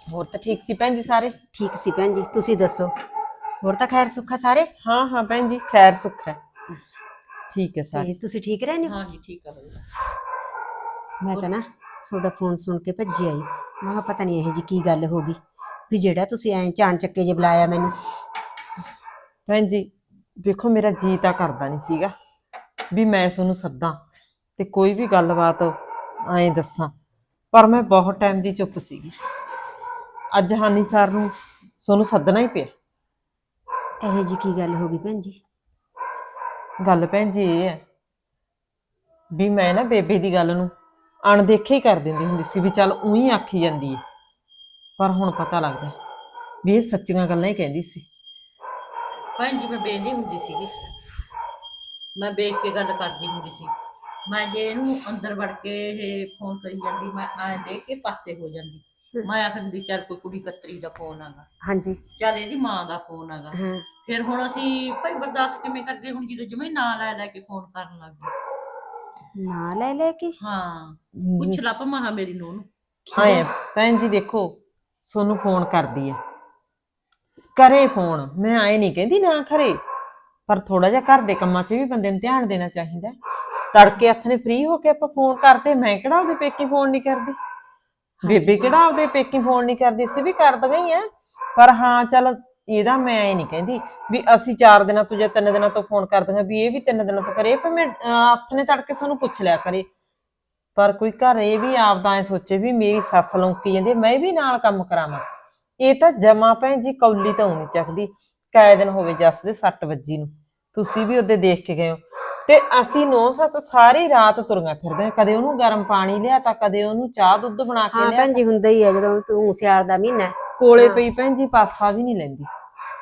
ਹੋਰ ਤਾਂ ਠੀਕ ਸੀ ਭੈਣ ਜੀ ਸਾਰੇ? ਠੀਕ ਸੀ ਭੈਣ ਜੀ ਤੁਸੀਂ ਦੱਸੋ? ਹੋਰ ਤਾਂ ਖੈਰ ਸੁੱਖਾ ਸਾਰੇ? ਹਾਂ ਹਾਂ ਭੈਣ ਜੀ ਖੈਰ ਸੁੱਖ ਹੈ। ਠੀਕ ਹੈ ਸਾਰੇ। ਤੇ ਤੁਸੀਂ ਠੀਕ ਰਹਿੰਦੇ ਹੋ? ਹਾਂ ਜੀ ਠੀਕ ਆ ਬਈ ਮੈਂ ਤਾਂ ਨਾ ਤੁਹਾਡਾ ਫੋਨ ਸੁਣ ਕੇ ਭੱਜੀ ਆਈ। ਮੈਂ ਕਿਹਾ ਪਤਾ ਨਹੀਂ ਇਹ ਜੀ ਕੀ ਗੱਲ ਹੋ ਗਈ ਵੀ ਜਿਹੜਾ ਤੁਸੀਂ ਐਂ ਚਾਣ ਚੱਕੇ ਜੇ ਬੁਲਾਇਆ ਮੈਨੂੰ। ਭੈਣ ਜੀ ਵੇਖੋ ਮੇਰਾ ਜੀ ਤਾਂ ਕਰਦਾ ਨਹੀਂ ਸੀਗਾ ਵੀ ਮੈਂ ਤੁਹਾਨੂੰ ਸੱਦਾਂ ਤੇ ਕੋਈ ਵੀ ਗੱਲਬਾਤ ਐਂ ਦੱਸਾਂ। ਪਰ ਮੈਂ ਬਹੁਤ ਟਾਈਮ ਦੀ ਚੁੱਪ ਸੀਗੀ। ਅੱਜ ਹਾਨੀ ਸਰ ਨੂੰ ਤੁਹਾਨੂੰ ਸੱਦਣਾ ਹੀ ਪਿਆ। ਇਹ ਜੀ ਕੀ ਗੱਲ ਹੋ ਗਈ ਭੈਣ ਜੀ? ਗੱਲ ਭੈਣ ਜੀ ਇਹ ਹੈ ਵੀ ਮੈਂ ਨਾ ਬੇਬੇ ਦੀ ਗੱਲ ਨੂੰ ਅਣਦੇਖੇ ਹੀ ਕਰ ਦਿੰਦੀ ਹੁੰਦੀ ਸੀ ਵੀ ਚੱਲ ਉਹੀ ਆਖੀ ਜਾਂਦੀ ਹੈ। ਪਰ ਹੁਣ ਪਤਾ ਲੱਗਦਾ ਵੀ ਇਹ ਸੱਚੀਆਂ ਗੱਲਾਂ ਹੀ ਕਹਿੰਦੀ ਸੀ। ਭੈਣ ਜੀ ਮੈਂ ਬੇਲੀ ਹੁੰਦੀ ਸੀਗੀ। ਮੈਂ ਵੇਖ ਕੇ ਗੱਲ ਕਰਦੀ ਹੁੰਦੀ ਸੀ। ਮੈਂ ਜੇ ਇਹਨੂੰ ਅੰਦਰ ਵੜ ਕੇ ਇਹ ਫੋਨ ਕਰੀ ਜਾਂਦੀ ਮੈਂ ਐਂ ਦੇਖ ਕੇ ਪਾਸੇ ਹੋ ਜਾਂਦੀ। ਮੈਂ ਆਖਦੀ ਚੱਲ ਕੋਈ ਕੁੜੀ ਕਤਰੀ ਦਾ ਫੋਨ ਆਗਾ ਹਾਂਜੀ। ਚੱਲ ਇਹਦੀ ਮਾਂ ਦਾ ਫੋਨ ਆਗਾ ਹਾਂ। ਫਿਰ ਹੁਣ ਅਸੀਂ ਭਾਈ ਬਰਦਾਸ਼ਤ ਕਿਵੇਂ ਕਰਦੇ ਹੁਣ ਜਦੋਂ ਜਮੇ ਨਾਂ ਲੈ ਲੈ ਕੇ ਫੋਨ ਕਰਨ ਲੱਗ ਗਏ। ਨਾ ਲੈ ਲੈ ਕੇ? ਹਾਂ। ਪੁੱਛ ਲਾ ਭਮਾ ਮੇਰੀ ਨੂੰਹ ਨੂੰ। ਆਏ ਭੈਣ ਜੀ ਦੇਖੋ ਸੋਨੂੰ ਫੋਨ ਕਰਦੀ ਹੈ ਕਰੇ ਫੋਨ। ਮੈਂ ਆਏ ਨਹੀਂ ਕਹਿੰਦੀ ਨਾ ਕਰੇ। ਪਰ ਥੋੜਾ ਜਿਹਾ ਘਰ ਦੇ ਕੰਮਾਂ 'ਚ ਵੀ ਬੰਦੇ ਨੂੰ ਧਿਆਨ ਦੇਣਾ ਚਾਹੀਦਾ। ਹੈ। ਤੜਕੇ ਹੱਥ ਨੇ ਫ੍ਰੀ ਹੋ ਕੇ ਆਪਾਂ ਫੋਨ ਕਰਦੇ। ਮੈਂ ਕਿਹੜਾ ਉਹਦੇ ਪੇਕੀ ਫੋਨ ਨਹੀਂ ਕਰਦੀ? ਬੇਬੇ ਕਿਹੜਾ ਉਹਦੇ ਪੇਕੀ ਫੋਨ ਨਹੀਂ ਕਰਦੀ? ਅਸੀਂ ਵੀ ਕਰ ਦਗਈ ਆ ਪਰ ਹਾਂ ਚੱਲ ਇਹਦਾ ਮੈਂ ਇਹ ਨਹੀਂ ਕਹਿੰਦੀ ਵੀ ਅਸੀਂ 4 ਦਿਨਾਂ ਤੋਂ ਜਾਂ 3 ਦਿਨਾਂ ਤੋਂ ਫੋਨ ਕਰ ਦਾਂਗੇ ਵੀ ਇਹ ਵੀ 3 ਦਿਨਾਂ ਤੋਂ ਕਰੇ ਪਰ ਮੈਂ ਹੱਥ ਨੇ ਤੜਕੇ ਸਾਨੂੰ ਪੁੱਛ ਲਿਆ ਕਰੇ। ਪਰ ਕੋਈ ਘਰ ਇਹ ਵੀ ਆਪਦਾ ਐ ਸੋਚੇ ਵੀ ਮੇਰੀ ਸੱਸ ਲੌਂਕੀ ਜਾਂਦੀ ਮੈਂ ਵੀ ਨਾਲ ਕੰਮ ਕਰਾਵਾਂ। ਇਹ ਤਾਂ ਜਮਾ ਭੈਣ ਜੀ ਕੌਲੀ ਤਾਂ ਹੋਣੀ ਚਾਹੀਦੀ ਕਾਇ ਦਿਨ ਹੋਵੇ ਜੱਸ ਦੇ 6 ਵਜੇ ਨੂੰ। ਤੁਸੀਂ ਵੀ ਉਹਦੇ ਦੇਖ ਕੇ ਗਏ ਹੋ। ਤੇ ਅਸੀਂ ਨੌ ਸੱਸ ਸਾਰੀ ਰਾਤ ਤੁਰੀਆਂ ਫਿਰਦੇ। ਕਦੇ ਉਹਨੂੰ ਗਰਮ ਪਾਣੀ ਲਿਆ ਤਾਂ ਕਦੇ ਉਹਨੂੰ ਚਾਹ ਦੁੱਧ ਬਣਾ ਕੇ ਹਾਂ ਲਿਆ ਭੈਣ ਜੀ ਹੁੰਦਾ ਹੀ ਹੈ ਜਦੋਂ ਤੂੰ ਸਿਆਲ ਦਾ ਮਹੀਨਾ ਹੈ। ਕੋਲੇ ਪਈ ਭੈਣ ਜੀ ਪਾਸਾ ਵੀ ਨਹੀਂ ਲੈਂਦੀ।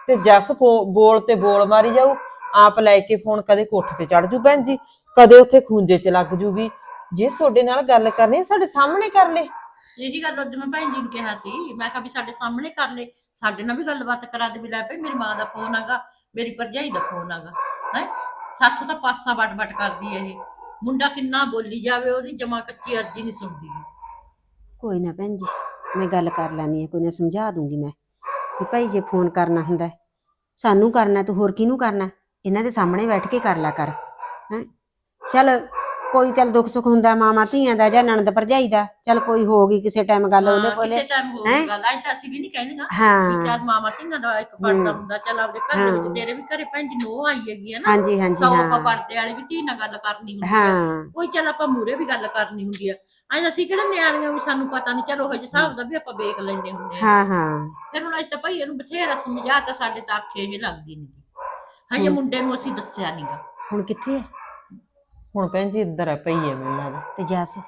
ਤੇ ਜੱਸ ਫੋ- ਬੋਲ ਤੇ ਬੋਲ ਮਾਰੀ ਜਾਊ ਆਪ ਲੈ ਕੇ ਫੋਨ ਕਦੇ ਕੋਠੇ ਤੇ ਚੜ ਜੂ ਭੈਣ ਜੀ ਕਦੇ ਉੱਥੇ ਖੂੰਜੇ ਚ ਲੱਗ ਜੂਗੀ। ਜੇ ਤੁਹਾਡੇ ਨਾਲ ਗੱਲ ਕਰਨੀ ਹੈ, ਸਾਡੇ ਸਾਹਮਣੇ ਕਰ ਲੈ। ਇਹੀ ਗੱਲ ਅੱਜ ਮੈਂ ਭੈਣ ਜੀ ਨੂੰ ਕਿਹਾ ਸੀ ਮੈਂ ਕਿਹਾ ਵੀ ਸਾਡੇ ਸਾਹਮਣੇ ਕਰ ਲੈ। ਸਾਡੇ ਨਾਲ ਵੀ ਗੱਲਬਾਤ ਕਰਾ ਦੇ ਵੀ ਲੈ ਭਈ ਮੇਰੀ ਮਾਂ ਦਾ ਫੋਨ ਆਗਾ ਮੇਰੀ ਭਰਜਾਈ ਦਾ ਫੋਨ ਆਗਾ ਹੈ? ਸਾਥੋਂ ਤਾਂ ਪਾਸਾ ਵਟ ਵਟ ਕਰਦੀ ਹੈ ਇਹ। ਮੁੰਡਾ ਕਿੰਨਾ ਬੋਲੀ ਜਾਵੇ ਉਹਦੀ ਜਮਾ ਕੱਚੀ ਅਰਜੀ ਨਹੀਂ ਸੁਣਦੀ। ਕੋਈ ਨਾ ਭੈਣ ਜੀ ਮੈਂ ਗੱਲ ਕਰ ਲੈਣੀ ਹੈ ਕੋਈ ਨਾ ਸਮਝਾ ਦੂੰਗੀ ਮੈਂ। ਵੀ ਭਾਈ ਜੇ ਫੋਨ ਕਰਨਾ ਹੁੰਦਾ ਹੈ, ਸਾਨੂੰ ਕਰਨਾ ਤੂੰ ਹੋਰ ਕਿਹਨੂੰ ਕਰਨਾ ਇਹਨਾਂ ਦੇ ਸਾਹਮਣੇ ਬੈਠ ਕੇ ਕਰ ਲਿਆ ਕਰ ਹੈ? ਚੱਲ ਕੋਈ ਚੱਲ ਦੁੱਖ ਸੁੱਖ ਹੁੰਦਾ ਮਾਮਾ ਧੀਆਂ ਦਾ ਜਾਂ ਨਣਦ ਭਰਜਾਈ ਦਾ ਚੱਲ ਕੋਈ ਹੋ ਗਈ ਕਿਸੇ ਟਾਈਮ ਗੱਲ ਉਹਦੇ ਹਾਂ, ਕੋਲੇ ਕਿਸੇ ਟਾਈਮ ਹੋ ਹੈਂ? ਗਈ ਗੱਲ ਅੱਜ ਤਾਂ ਅਸੀਂ ਵੀ ਨਹੀਂ ਕਹਿੰਦੀਆਂ ਵੀ ਹਾਂ। ਚੱਲ ਮਾਮਾ ਧੀਆਂ ਦਾ ਇੱਕ ਪੜਦਾ ਹੁੰਦਾ ਚੱਲ ਆਪਦੇ ਘਰ ਦੇ ਵਿੱਚ ਤੇਰੇ ਵੀ ਘਰੇ ਭੈਣ ਜੀ ਨੋ ਆਈ ਹੈਗੀ ਹੈ ਨਾ ਹਾਂਜੀ ਹਾਂਜੀ ਸੌ ਆਪਾਂ ਹਾਂ। ਪੜਦੇ ਵਾਲੀ ਵੀ ਧੀ ਨਾਲ ਗੱਲ ਕਰਨੀ ਹੁੰਦੀ ਆ। ਹਾਂ। ਕੋਈ ਚੱਲ ਆਪਾਂ ਮੂਰੇ ਵੀ ਗੱਲ ਕਰਨੀ ਹੁੰਦੀ ਆ। ਅੱਜ ਅਸੀਂ ਕਿਹੜਾ ਨਿਆਣੀਆਂ ਵੀ ਸਾਨੂੰ ਪਤਾ ਨਹੀਂ ਚਲੋ ਉਹ ਜਿਹੇ ਹਿਸਾਬ ਦਾ ਵੀ ਆਪਾਂ ਵੇਖ ਲੈਂਦੇ ਹੁੰਦੇ ਆ। ਹਾਂ ਹਾਂ। ਫਿਰ ਹੁਣ ਅੱਜ ਤਾਂ ਭਾਈ ਇਹਨੂੰ ਬਥੇਰਾ ਸਮਝਾ ਤਾਂ ਸਾਡੇ ਤਾਂ ਅੱਖੇ ਇਹ ਲੱਗਦੀ ਨਹੀਂ ਹਜੇ ਮੁੰਡੇ ਨੂੰ ਅਸੀਂ ਦੱਸਿਆ ਨਹੀਂਗਾ ਹੁਣ ਕਿੱਥੇ ਹੈ ਹੁਣ ਭੈਣ ਜੀ ਇੱਧਰ ਹੈ ਪਈ ਹੈ ਮੈਨੂੰ ਲੱਗਦਾ ਤੇ ਜੱਸ?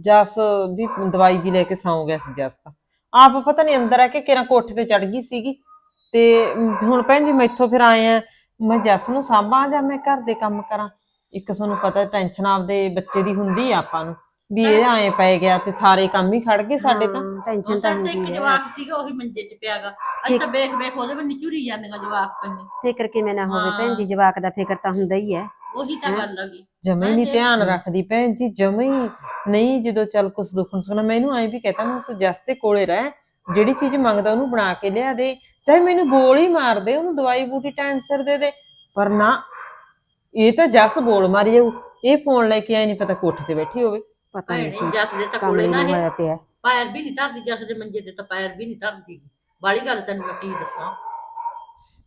ਜਸ ਵੀ ਦਵਾਈ ਜੀ ਲੈ ਕੇ ਸੌਂ ਗਿਆ ਸੀ ਜਸ ਤਾਂ। ਆਪ ਪਤਾ ਨਹੀਂ ਅੰਦਰ ਆ ਕੇ ਕਿਰਾਂ ਕੋਠੇ ਤੇ ਚੜ ਗਈ ਸੀਗੀ। ਤੇ ਹੁਣ ਭੈਣ ਜੀ ਮੈਥੋਂ ਫਿਰ ਆਏ ਆ। ਮੈਂ ਜਸ ਨੂੰ ਸਾਂਭਾਂ ਜਾਂ ਮੈਂ ਘਰ ਦੇ ਕੰਮ ਕਰਾਂ? ਇੱਕ ਤੁਹਾਨੂੰ ਪਤਾ ਟੈਨਸ਼ਨ ਆਪਦੇ ਬੱਚੇ ਦੀ ਹੁੰਦੀ ਆ ਆਪਾਂ ਨੂੰ। ਵੀ ਇਹ ਆਏ ਪੈ ਗਿਆ ਤੇ ਸਾਰੇ ਕੰਮ ਹੀ ਖੜ ਗਏ ਸਾਡੇ ਤਾਂ। ਟੈਨਸ਼ਨ ਤਾਂ ਸਾਡੇ ਇੱਕ ਹੁੰਦੀ ਹੈ ਜਵਾਕ ਸੀਗਾ ਉਹੀ ਮੰਜੇ 'ਚ ਪਿਆਗਾ ਅਸੀਂ ਤਾਂ ਵੇਖ ਵੇਖ ਉਹਦੇ ਬੰਨੀ ਝੁਰੀ ਜਾਂਦੀਆਂ ਜਵਾਕ ਕੰਨੀ। ਫਿਕਰ ਕਿਵੇਂ ਨਾ ਹੋਵੇ ਭੈਣ ਜੀ ਜਵਾਕ ਦਾ ਫਿਕਰ ਤਾਂ ਹੁੰਦਾ ਹੀ ਹੈ ਉਹੀ ਤਾਂ ਗੱਲ ਹੈਗੀ ਜਮੇ ਨਹੀਂ ਧਿਆਨ ਰੱਖਦੀ ਭੈਣ ਜੀ ਜਮੇ ਹੀ ਨਹੀਂ ਜਦੋਂ ਚੱਲ ਕੁਛ ਦੁੱਖਣ ਸੁਣਾ ਮੈਨੂੰ ਐਂ ਵੀ ਕਹਤਾ ਮੈਂ ਤੂੰ ਜਸ ਕੋਲੇ ਰਹਿ ਜਿਹੜੀ ਚੀਜ਼ ਮੰਗਦਾ ਉਹਨੂੰ ਬਣਾ ਕੇ ਲਿਆ ਦੇ। ਚਾਹੇ ਮੈਨੂੰ ਬੋਲ ਹੀ ਮਾਰ ਦੇ ਉਹਨੂੰ ਦਵਾਈ ਬੂਟੀ ਟਾਈਮ ਸਿਰ ਦੇ ਦੇ। ਪਰ ਨਾ ਇਹ ਤਾਂ ਜਸ ਬੋਲ ਮਾਰੀ ਜਾਊ। ਇਹ ਫੋਨ ਲੈ ਕੇ ਆਈ ਨਹੀਂ ਪਤਾ ਕੋਠੇ ਤੇ ਬੈਠੀ ਹੋਵੇ। ਪਤਾ ਨਹੀਂ ਜੱਸ ਦੇ ਤਾਂ ਕੋਲੇ ਨਾ ਪਿਆ। ਪੈਰ ਵੀ ਨਹੀਂ ਧਰਦੀ ਜੱਸ ਦੇ ਮੰਜੇ ਤੇ ਤਾਂ ਪੈਰ ਵੀ ਨਹੀਂ ਧਰਦੀ। ਬਾਲੀ ਗੱਲ ਤੈਨੂੰ ਮੈਂ ਕੀ ਦੱਸਾਂ?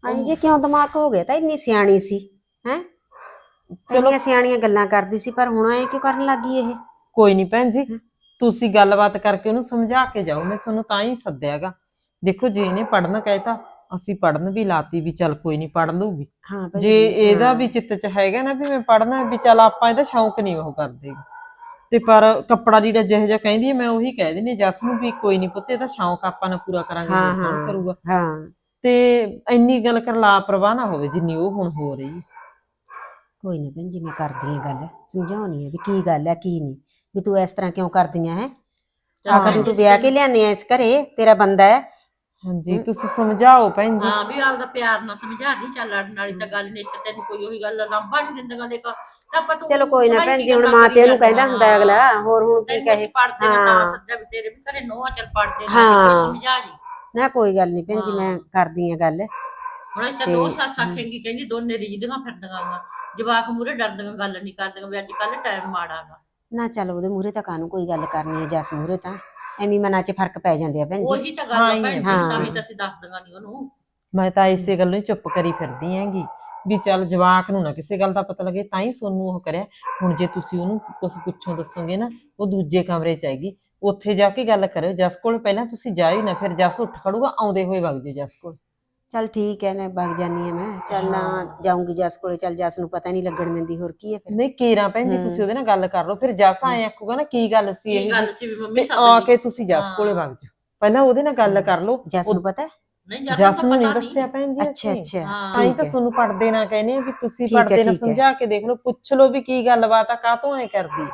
ਹਾਂ ਜੀ ਕਿਉਂ ਦਿਮਾਗ ਹੋ ਗਿਆ ਤਾਂ ਇੰਨੀ ਸਿਆਣੀ ਸੀ ਹੈ? ਚਲੋ। ਸਿਆਣੀਆਂ ਗੱਲਾਂ ਕਰਦੀ ਸੀ ਪਰ ਹੁਣ ਐ ਕਿਉਂ ਕਰਨ ਲੱਗੀ ਇਹ? ਕੋਈ ਨਹੀਂ ਭੈਣ ਜੀ ਤੁਸੀਂ ਗੱਲਬਾਤ ਕਰਕੇ ਉਹਨੂੰ ਸਮਝਾ ਕੇ ਜਾਓ ਮੈਂ ਤੁਹਾਨੂੰ ਤਾਂ ਹੀ ਸੱਦਿਆਗਾ। ਦੇਖੋ ਜੇ ਇਹਨੇ ਪੜਨ ਕਹਿਤਾ ਅਸੀਂ ਪੜਨ ਵੀ ਲਾਤੀ ਵੀ ਚੱਲ ਕੋਈ ਨਹੀਂ ਪੜ ਲੂਗੀ ਹਾਂ ਜੇ ਇਹਦਾ। ਵੀ ਚਿੱਤ ਚ ਹੈਗਾ ਨਾ ਵੀ ਮੈਂ ਪੜਨਾ ਵੀ ਚੱਲ ਆਪਾਂ ਇਹਦਾ ਸ਼ੌਂਕ ਨਹੀਂ ਉਹ ਕਰਦੇ। ਤੇ ਪਰ ਕੱਪੜਾ ਲੀੜਾ ਜਿਹੋ ਜਿਹਾ ਕਹਿੰਦੀ ਹੈ ਮੈਂ ਉਹੀ ਕਹਿ ਦਿੰਦੀ ਜੱਸ ਨੂੰ ਵੀ ਕੋਈ ਨਹੀਂ ਪੁੱਤ ਇਹਦਾ ਸ਼ੌਂਕ ਆਪਾਂ ਨਾ ਪੂਰਾ ਕਰਾਂਗੇ ਹਾਂ। ਕਰੂਗਾ। ਹਾਂ। ਤੇ ਇੰਨੀ ਗੱਲ ਕਰ ਲਾਪਰਵਾਹ ਨਾ ਹੋਵੇ ਜਿੰਨੀ ਉਹ ਹੁਣ ਹੋ ਰਹੀ ਹੈ। ਕੋਈ ਨਾ ਭੈਣ ਜੀ ਮੈਂ ਕਰਦੀ ਆ ਗੱਲ ਸਮਝਾਉਣੀ ਆ ਵੀ ਕੀ ਗੱਲ ਹੈ ਕੀ ਨਹੀਂ ਵੀ ਤੂੰ ਇਸ ਤਰ੍ਹਾਂ ਕਿਉਂ ਕਰਦੀਆਂ ਹੈ? ਆਖਰ ਨੂੰ ਤੂੰ ਵਿਆਹ ਕੇ ਲਿਆਨੇ ਆ ਇਸ ਘਰੇ? ਤੇਰਾ ਬੰਦਾ ਹੈ। ਹਾਂਜੀ ਤੁਸੀਂ ਸਮਝਾਓ ਭੈਣ ਜੀ। ਹਾਂ ਵੀ ਆਪਦਾ ਪਿਆਰ ਨਾਲ ਸਮਝਾ ਦੀ ਚੱਲ ਲੜਨ ਵਾਲੀ ਤਾਂ ਗੱਲ ਨਹੀਂ ਤੇ ਤੈਨੂੰ ਕੋਈ ਉਹੀ ਗੱਲ ਲੰਬਾ ਨਹੀਂ ਦਿੰਦਾ ਦੇਖ ਤਾਂ ਆਪਾਂ ਤੂੰ ਚਲੋ ਕੋਈ ਨਾ ਭੈਣ ਕੀ ਜੀ ਹੁਣ ਮਾਂ ਪਿਓ ਨੂੰ ਕਹਿੰਦਾ ਹੁੰਦਾ ਅਗਲਾ ਹੋਰ ਹੁਣ ਕੀ ਕਹੇ? ਪੜਦੇ ਨੇ ਤਾਂ ਹਾਂ। ਸੱਜਾ ਵੀ ਤੇਰੇ ਵੀ ਘਰੇ ਨੋਆ ਚੱਲ ਪੜਦੇ ਨੇ ਹਾਂ। ਸਮਝਾ ਜੀ ਨਾ ਕੋਈ ਗੱਲ ਨਹੀਂ ਭੈਣ ਜੀ ਮੈਂ ਕਰਦੀ ਆ ਗੱਲ। ਹੁਣ ਅਸੀਂ ਤਾਂ ਤੇ- ਦੋ ਸੱਸ ਆਖੇਂਗੀ ਕਹਿੰਦੀ ਦੋਨੇ ਰੀਝਦੀਆਂ ਫਿਰਦੀਆਂ ਗਾ ਜਵਾਕ ਮੂਰੇ ਡਰਦੀਆਂ ਗੱਲ ਨਹੀਂ ਕਰਦੀਆਂ ਵੀ ਅੱਜ ਕੱਲ ਟਾਈਮ ਮਾੜਾ ਗਾ ਨਾ ਚੱਲ ਉਹਦੇ ਮੂਹਰੇ ਤਾਂ ਕਾਹਨੂੰ ਕੋਈ ਗੱਲ ਕਰਨੀ ਹੈ ਜਸ ਮੂਹਰੇ ਤਾਂ। ਐਵੇਂ ਮਨਾਂ 'ਚ ਫ਼ਰਕ ਪੈ ਜਾਂਦੇ ਆ ਭੈਣ ਜੀ। ਉਹੀ ਤਾਂ ਗੱਲ ਹਾਂ ਆ ਹੀ ਭੈਣ ਜੀ ਹਾਂ। ਤਾਂ ਹੀ। ਤਾਂ ਅਸੀਂ ਦੱਸ ਦਾਂਗਾ ਨਹੀਂ ਉਹਨੂੰ। ਮੈਂ ਤਾਂ ਇਸੇ ਗੱਲੋਂ ਹੀ ਚੁੱਪ ਕਰੀ ਫਿਰਦੀ ਹੈਗੀ ਵੀ ਚੱਲ ਜਵਾਕ ਨੂੰ ਨਾ ਕਿਸੇ ਗੱਲ ਦਾ ਪਤਾ ਲੱਗੇ ਤਾਂ ਹੀ ਸੋਨੂੰ ਉਹ ਕਰਿਆ। ਹੁਣ ਜੇ ਤੁਸੀਂ ਉਹਨੂੰ ਕੁਝ ਪੁੱਛੋ ਦੱਸੋਗੇ ਨਾ ਉਹ ਦੂਜੇ ਕਮਰੇ ਚ ਆਏਗੀ। ਉੱਥੇ ਜਾ ਕੇ ਗੱਲ ਕਰਿਓ। ਜਸ ਕੋਲ ਪਹਿਲਾਂ ਤੁਸੀਂ ਹੀ ਨਾ ਫਿਰ ਜਸ ਉੱਠ ਖੜੂਗਾ ਆਉਂਦੇ ਹੋਏ ਵਗ ਜਾਓ ਜਸ ਕੋਲ। ਚੱਲ ਠੀਕ ਹੈ ਨਾ ਵਗ ਜਾਨੀ ਆ ਮੈਂ। ਚੱਲ ਨਾ ਜਾਊਂਗੀ ਜਸ ਕੋਲੇ ਚੱਲ ਜਸ ਨੂੰ ਪਤਾ ਨਹੀਂ ਲੱਗਣ ਦਿੰਦੀ ਹੋਰ ਕੀ ਹੈ ਫਿਰ। ਨਹੀਂ ਕੇਰਾਂ ਭੈਣ ਜੀ। ਤੁਸੀਂ ਉਹਦੇ ਨਾਲ ਗੱਲ ਕਰ ਲਓ ਫਿਰ ਜਸ ਆਏ ਆਖੂਗਾ ਨਾ ਕੀ ਗੱਲ ਸੀ ਕੀ ਇਹ? ਗੱਲ ਸੀ ਵੀ ਮੰਮੀ ਸੱਦ ਆ। ਕੇ ਤੁਸੀਂ ਜਸ ਕੋਲੇ ਵਗ ਜਾਓ। ਪਹਿਲਾਂ ਉਹਦੇ ਨਾਲ ਗੱਲ ਕਰ ਲਓ। ਜਸ ਨੂੰ ਪਤਾ ਹੈ? ਨਹੀਂ ਜਸ ਨੂੰ ਨਹੀਂ ਦੱਸਿਆ ਭੈਣ ਜੀ ਅੱਛਾ ਅਸੀਂ। ਅੱਛਾ। ਹਾਂ। ਤਾਂ ਹੀ ਠੀਕ ਤਾਂ ਹੈ ਤੁਹਾਨੂੰ ਪੜਦੇ ਨਾ ਕਹਿੰਦੇ ਆ ਵੀ ਤੁਸੀਂ ਠੀਕ ਹੈ, ਪੜਦੇ ਨਾ ਠੀਕ ਹੈ। ਸਮਝਾ ਕੇ ਦੇਖ ਲਓ ਪੁੱਛ ਲਓ ਵੀ ਕੀ ਗੱਲਬਾਤ ਆ ਕਾਹਤੋਂ ਐ ਕਰਦੀ?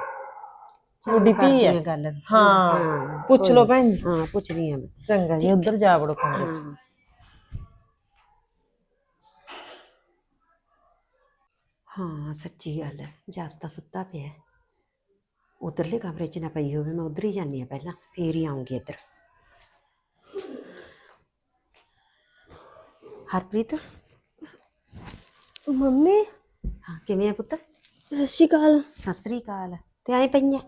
ਚੱਲ ਤੁਹਾਡੀ ਧੀ ਕਰਦੀ ਹੈ। ਆ ਗੱਲ। ਹਾਂ, ਪੁੱਛ ਕੋਈ ਲਓ। ਭੈਣ ਜੀ। ਹਾਂ ਪੁੱਛਦੀ ਆ ਮੈਂ। ਚੰਗਾ ਜੀ ਉੱਧਰ ਜਾ ਵੜੋ ਕਮਰੇ 'ਚ। ਹਾਂ। ਹਾਂ ਸੱਚੀ ਗੱਲ ਹੈ ਜਸ ਤਾਂ ਸੁੱਤਾ ਪਿਆ। ਉਧਰਲੇ ਕਮਰੇ 'ਚ ਨਾ ਪਈ ਹੋਵੇ ਮੈਂ ਉਧਰ ਹੀ ਜਾਂਦੀ ਆ ਪਹਿਲਾਂ ਫੇਰ ਹੀ ਆਉਂਗੀ ਇੱਧਰ। ਹਰਪ੍ਰੀਤ? ਮੰਮੀ? ਹਾਂ ਕਿਵੇਂ ਆ ਪੁੱਤ? ਸਤਿ ਸ਼੍ਰੀ ਅਕਾਲ। ਸਤਿ ਸ੍ਰੀ ਅਕਾਲ ਤੇ ਆਏ ਪਈਆਂ